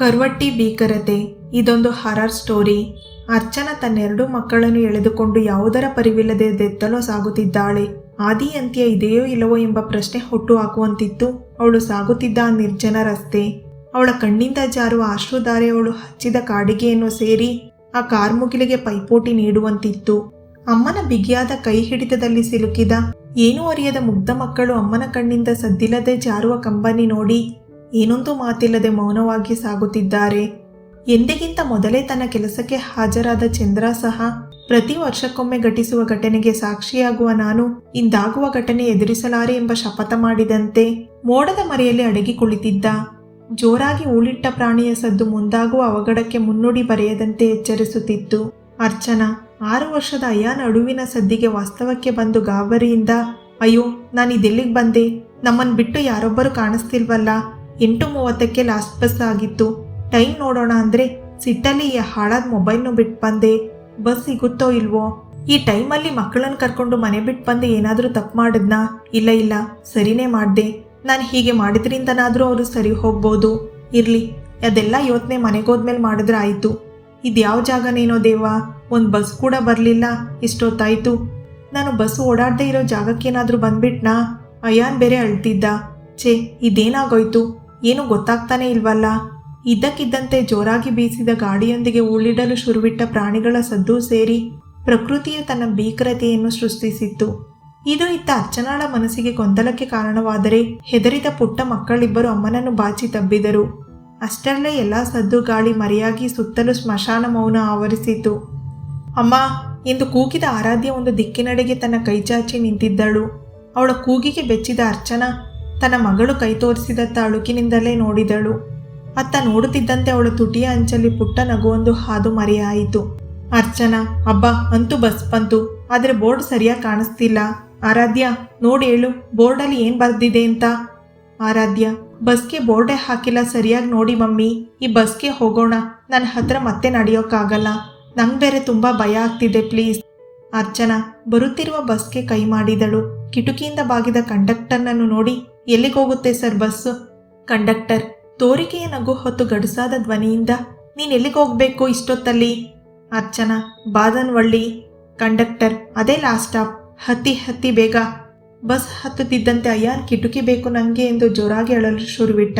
ಕರ್ವಟ್ಟಿ ಭೀಕರತೆ, ಇದೊಂದು horror story Archana ತನ್ನೆರಡು ಮಕ್ಕಳನ್ನು ಎಳೆದುಕೊಂಡು ಯಾವುದರ ಪರಿವಿಲ್ಲದೆ ದೆತ್ತಲು ಸಾಗುತ್ತಿದ್ದಾಳೆ. ಆದಿ ಅಂತ್ಯ ಇದೆಯೋ ಇಲ್ಲವೋ ಎಂಬ ಪ್ರಶ್ನೆ ಹುಟ್ಟು ಹಾಕುವಂತಿತ್ತು. ಅವಳು ಸಾಗುತ್ತಿದ್ದ ಆ ನಿರ್ಜನ ರಸ್ತೆ. ಅವಳ ಕಣ್ಣಿಂದ ಜಾರುವ ಅಶ್ರುಧಾರೆ ಅವಳು ಹಚ್ಚಿದ ಕಾಡಿಗೆಯನ್ನು ಸೇರಿ ಆ ಕಾರ್ಮುಗಿಲಿಗೆ ಪೈಪೋಟಿ ನೀಡುವಂತಿತ್ತು. ಅಮ್ಮನ ಬಿಗಿಯಾದ ಕೈ ಹಿಡಿತದಲ್ಲಿ ಸಿಲುಕಿದ, ಏನೂ ಅರಿಯದ ಮುಗ್ಧ ಮಕ್ಕಳು ಅಮ್ಮನ ಕಣ್ಣಿಂದ ಸದ್ದಿಲ್ಲದೆ ಜಾರುವ ಕಂಬನಿ ನೋಡಿ ಏನೊಂದು ಮಾತಿಲ್ಲದೆ ಮೌನವಾಗಿ ಸಾಗುತ್ತಿದ್ದಾರೆ. ಎಂದಿಗಿಂತ ಮೊದಲೇ ತನ್ನ ಕೆಲಸಕ್ಕೆ ಹಾಜರಾದ ಚಂದ್ರ ಸಹ ಪ್ರತಿ ವರ್ಷಕ್ಕೊಮ್ಮೆ ಘಟಿಸುವ ಘಟನೆಗೆ ಸಾಕ್ಷಿಯಾಗುವ ನಾನು ಇಂದಾಗುವ ಘಟನೆ ಎದುರಿಸಲಾರೆ ಎಂಬ ಶಪಥ ಮಾಡಿದಂತೆ ಮೋಡದ ಮರೆಯಲ್ಲಿ ಅಡಗಿ ಕುಳಿತಿದ್ದ. ಜೋರಾಗಿ ಉಳಿಟ್ಟ ಪ್ರಾಣಿಯ ಸದ್ದು ಮುಂದಾಗುವ ಅವಘಡಕ್ಕೆ ಮುನ್ನುಡಿ ಬರೆಯದಂತೆ ಎಚ್ಚರಿಸುತ್ತಿತ್ತು. ಅರ್ಚನಾ, ಆರು ವರ್ಷದ ಅಯ್ಯ ನಡುವಿನ ಸದ್ದಿಗೆ ವಾಸ್ತವಕ್ಕೆ ಬಂದು ಗಾಬರಿಯಿಂದ, ಅಯ್ಯೋ, ನಾನಿದೆಲ್ಲಿಗೆ ಬಂದೆ? ನಮ್ಮನ್ನು ಬಿಟ್ಟು ಯಾರೊಬ್ಬರು ಕಾಣಿಸ್ತಿಲ್ವಲ್ಲ? ಎಂಟು ಮೂವತ್ತಕ್ಕೆ ಲಾಸ್ಟ್ ಬಸ್ ಆಗಿತ್ತು. ಟೈಮ್ ನೋಡೋಣ ಅಂದ್ರೆ ಸಿಟ್ಟಲ್ಲಿ ಈ ಹಾಳಾದ ಮೊಬೈಲ್ನು ಬಿಟ್ಟು ಬಂದೆ. ಬಸ್ ಸಿಗುತ್ತೋ ಇಲ್ವೋ? ಈ ಟೈಮಲ್ಲಿ ಮಕ್ಕಳನ್ನ ಕರ್ಕೊಂಡು ಮನೆ ಬಿಟ್ಟು ಬಂದು ಏನಾದರೂ ತಪ್ಪು ಮಾಡಿದ್ನಾ? ಇಲ್ಲ ಇಲ್ಲ, ಸರಿನೇ ಮಾಡಿದೆ. ನಾನು ಹೀಗೆ ಮಾಡಿದ್ರಿಂದನಾದರೂ ಅವರು ಸರಿ ಹೋಗ್ಬೋದು. ಇರಲಿ, ಅದೆಲ್ಲ ಯೋಚನೆ ಮನೆಗೋದ್ಮೇಲೆ ಮಾಡಿದ್ರೆ ಆಯಿತು. ಇದ್ಯಾವ ಜಾಗನೇನೋ ದೇವಾ ಒಂದು ಬಸ್ ಕೂಡ ಬರಲಿಲ್ಲ, ಇಷ್ಟೊತ್ತಾಯಿತು. ನಾನು ಬಸ್ ಓಡಾಡದೇ ಇರೋ ಜಾಗಕ್ಕೇನಾದರೂ ಬಂದ್ಬಿಟ್ನಾ? ಅಯಾನ್ ಬೇರೆ ಅಳ್ತಿದ್ದ. ಛೇ, ಇದೇನಾಗೋಯ್ತು? ಏನು ಗೊತ್ತಾಗ್ತಾನೆ ಇಲ್ವಲ್ಲ? ಇದ್ದಕ್ಕಿದ್ದಂತೆ ಜೋರಾಗಿ ಬೀಸಿದ ಗಾಡಿಯೊಂದಿಗೆ ಉಳಿಡಲು ಶುರುವಿಟ್ಟ ಪ್ರಾಣಿಗಳ ಸದ್ದು ಸೇರಿ ಪ್ರಕೃತಿಯು ತನ್ನ ಭೀಕರತೆಯನ್ನು ಸೃಷ್ಟಿಸಿತ್ತು. ಇದು ಇತ್ತ ಅರ್ಚನಾಳ ಮನಸ್ಸಿಗೆ ಗೊಂದಲಕ್ಕೆ ಕಾರಣವಾದರೆ ಹೆದರಿದ ಪುಟ್ಟ ಮಕ್ಕಳಿಬ್ಬರು ಅಮ್ಮನನ್ನು ಬಾಚಿ ತಬ್ಬಿದರು. ಅಷ್ಟರಲ್ಲೇ ಎಲ್ಲ ಸದ್ದು ಗಾಳಿ ಮರೆಯಾಗಿ ಸುತ್ತಲೂ ಸ್ಮಶಾನ ಮೌನ ಆವರಿಸಿತು. ಅಮ್ಮ ಎಂದು ಕೂಗಿದ ಆರಾಧ್ಯ ಒಂದು ದಿಕ್ಕಿನಡೆಗೆ ತನ್ನ ಕೈಚಾಚಿ ನಿಂತಿದ್ದಳು. ಅವಳ ಕೂಗಿಗೆ ಬೆಚ್ಚಿದ ಅರ್ಚನಾ ತನ್ನ ಮಗಳು ಕೈ ತೋರಿಸಿದ ತಾಳುಕಿನಿಂದಲೇ ನೋಡಿದಳು. ಅತ್ತ ನೋಡುತ್ತಿದ್ದಂತೆ ಅವಳು ತುಟಿಯ ಅಂಚಲ್ಲಿ ಪುಟ್ಟ ನಗುವೊಂದು ಹಾದು ಮರೆಯಾಯಿತು. ಅರ್ಚನಾ, ಅಬ್ಬ, ಅಂತೂ ಬಸ್ ಬಂತು. ಆದರೆ ಬೋರ್ಡ್ ಸರಿಯಾಗಿ ಕಾಣಿಸ್ತಿಲ್ಲ. ಆರಾಧ್ಯ, ನೋಡಿ ಹೇಳು, ಬೋರ್ಡಲ್ಲಿ ಏನು ಬರೆದಿದೆ ಅಂತ. ಆರಾಧ್ಯ, ಬಸ್ಗೆ ಬೋರ್ಡೇ ಹಾಕಿಲ್ಲ ಸರಿಯಾಗಿ ನೋಡಿ ಮಮ್ಮಿ. ಈ ಬಸ್ಗೆ ಹೋಗೋಣ. ನನ್ನ ಹತ್ರ ಮತ್ತೆ ನಡೆಯೋಕ್ಕಾಗಲ್ಲ. ನಂಗೆ ಬೇರೆ ತುಂಬ ಭಯ ಆಗ್ತಿದೆ, ಪ್ಲೀಸ್. ಅರ್ಚನಾ ಬರುತ್ತಿರುವ ಬಸ್ಗೆ ಕೈ ಮಾಡಿದಳು. ಕಿಟಕಿಯಿಂದ ಬಾಗಿದ ಕಂಡಕ್ಟರ್ನನ್ನು ನೋಡಿ ಎಲ್ಲಿಗೆ ಹೋಗುತ್ತೆ ಸರ್ ಬಸ್ಸು? ಕಂಡಕ್ಟರ್, ತೋರಿಕೆಯ ನಗು ಹೊತ್ತು ಗಡುಸಾದ ಧ್ವನಿಯಿಂದ, ನೀನ್ ಎಲ್ಲಿಗೆ ಹೋಗ್ಬೇಕು ಇಷ್ಟೊತ್ತಲ್ಲಿ? ಅರ್ಚನಾ, ಬಾದನ್ವಳ್ಳಿ, ಕಂಡಕ್ಟರ್, ಅದೇ ಲಾಸ್ಟ್ ಸ್ಟಾಪ್ ಹತ್ತಿ ಹತ್ತಿ ಬೇಗ. ಬಸ್ ಹತ್ತುತ್ತಿದ್ದಂತೆ ಅಯ್ಯಾನ್ ಕಿಟುಕಿ ಬೇಕು ನಂಗೆ ಎಂದು ಜೋರಾಗಿ ಅಳಲು ಶುರುವಿಟ್ಟ.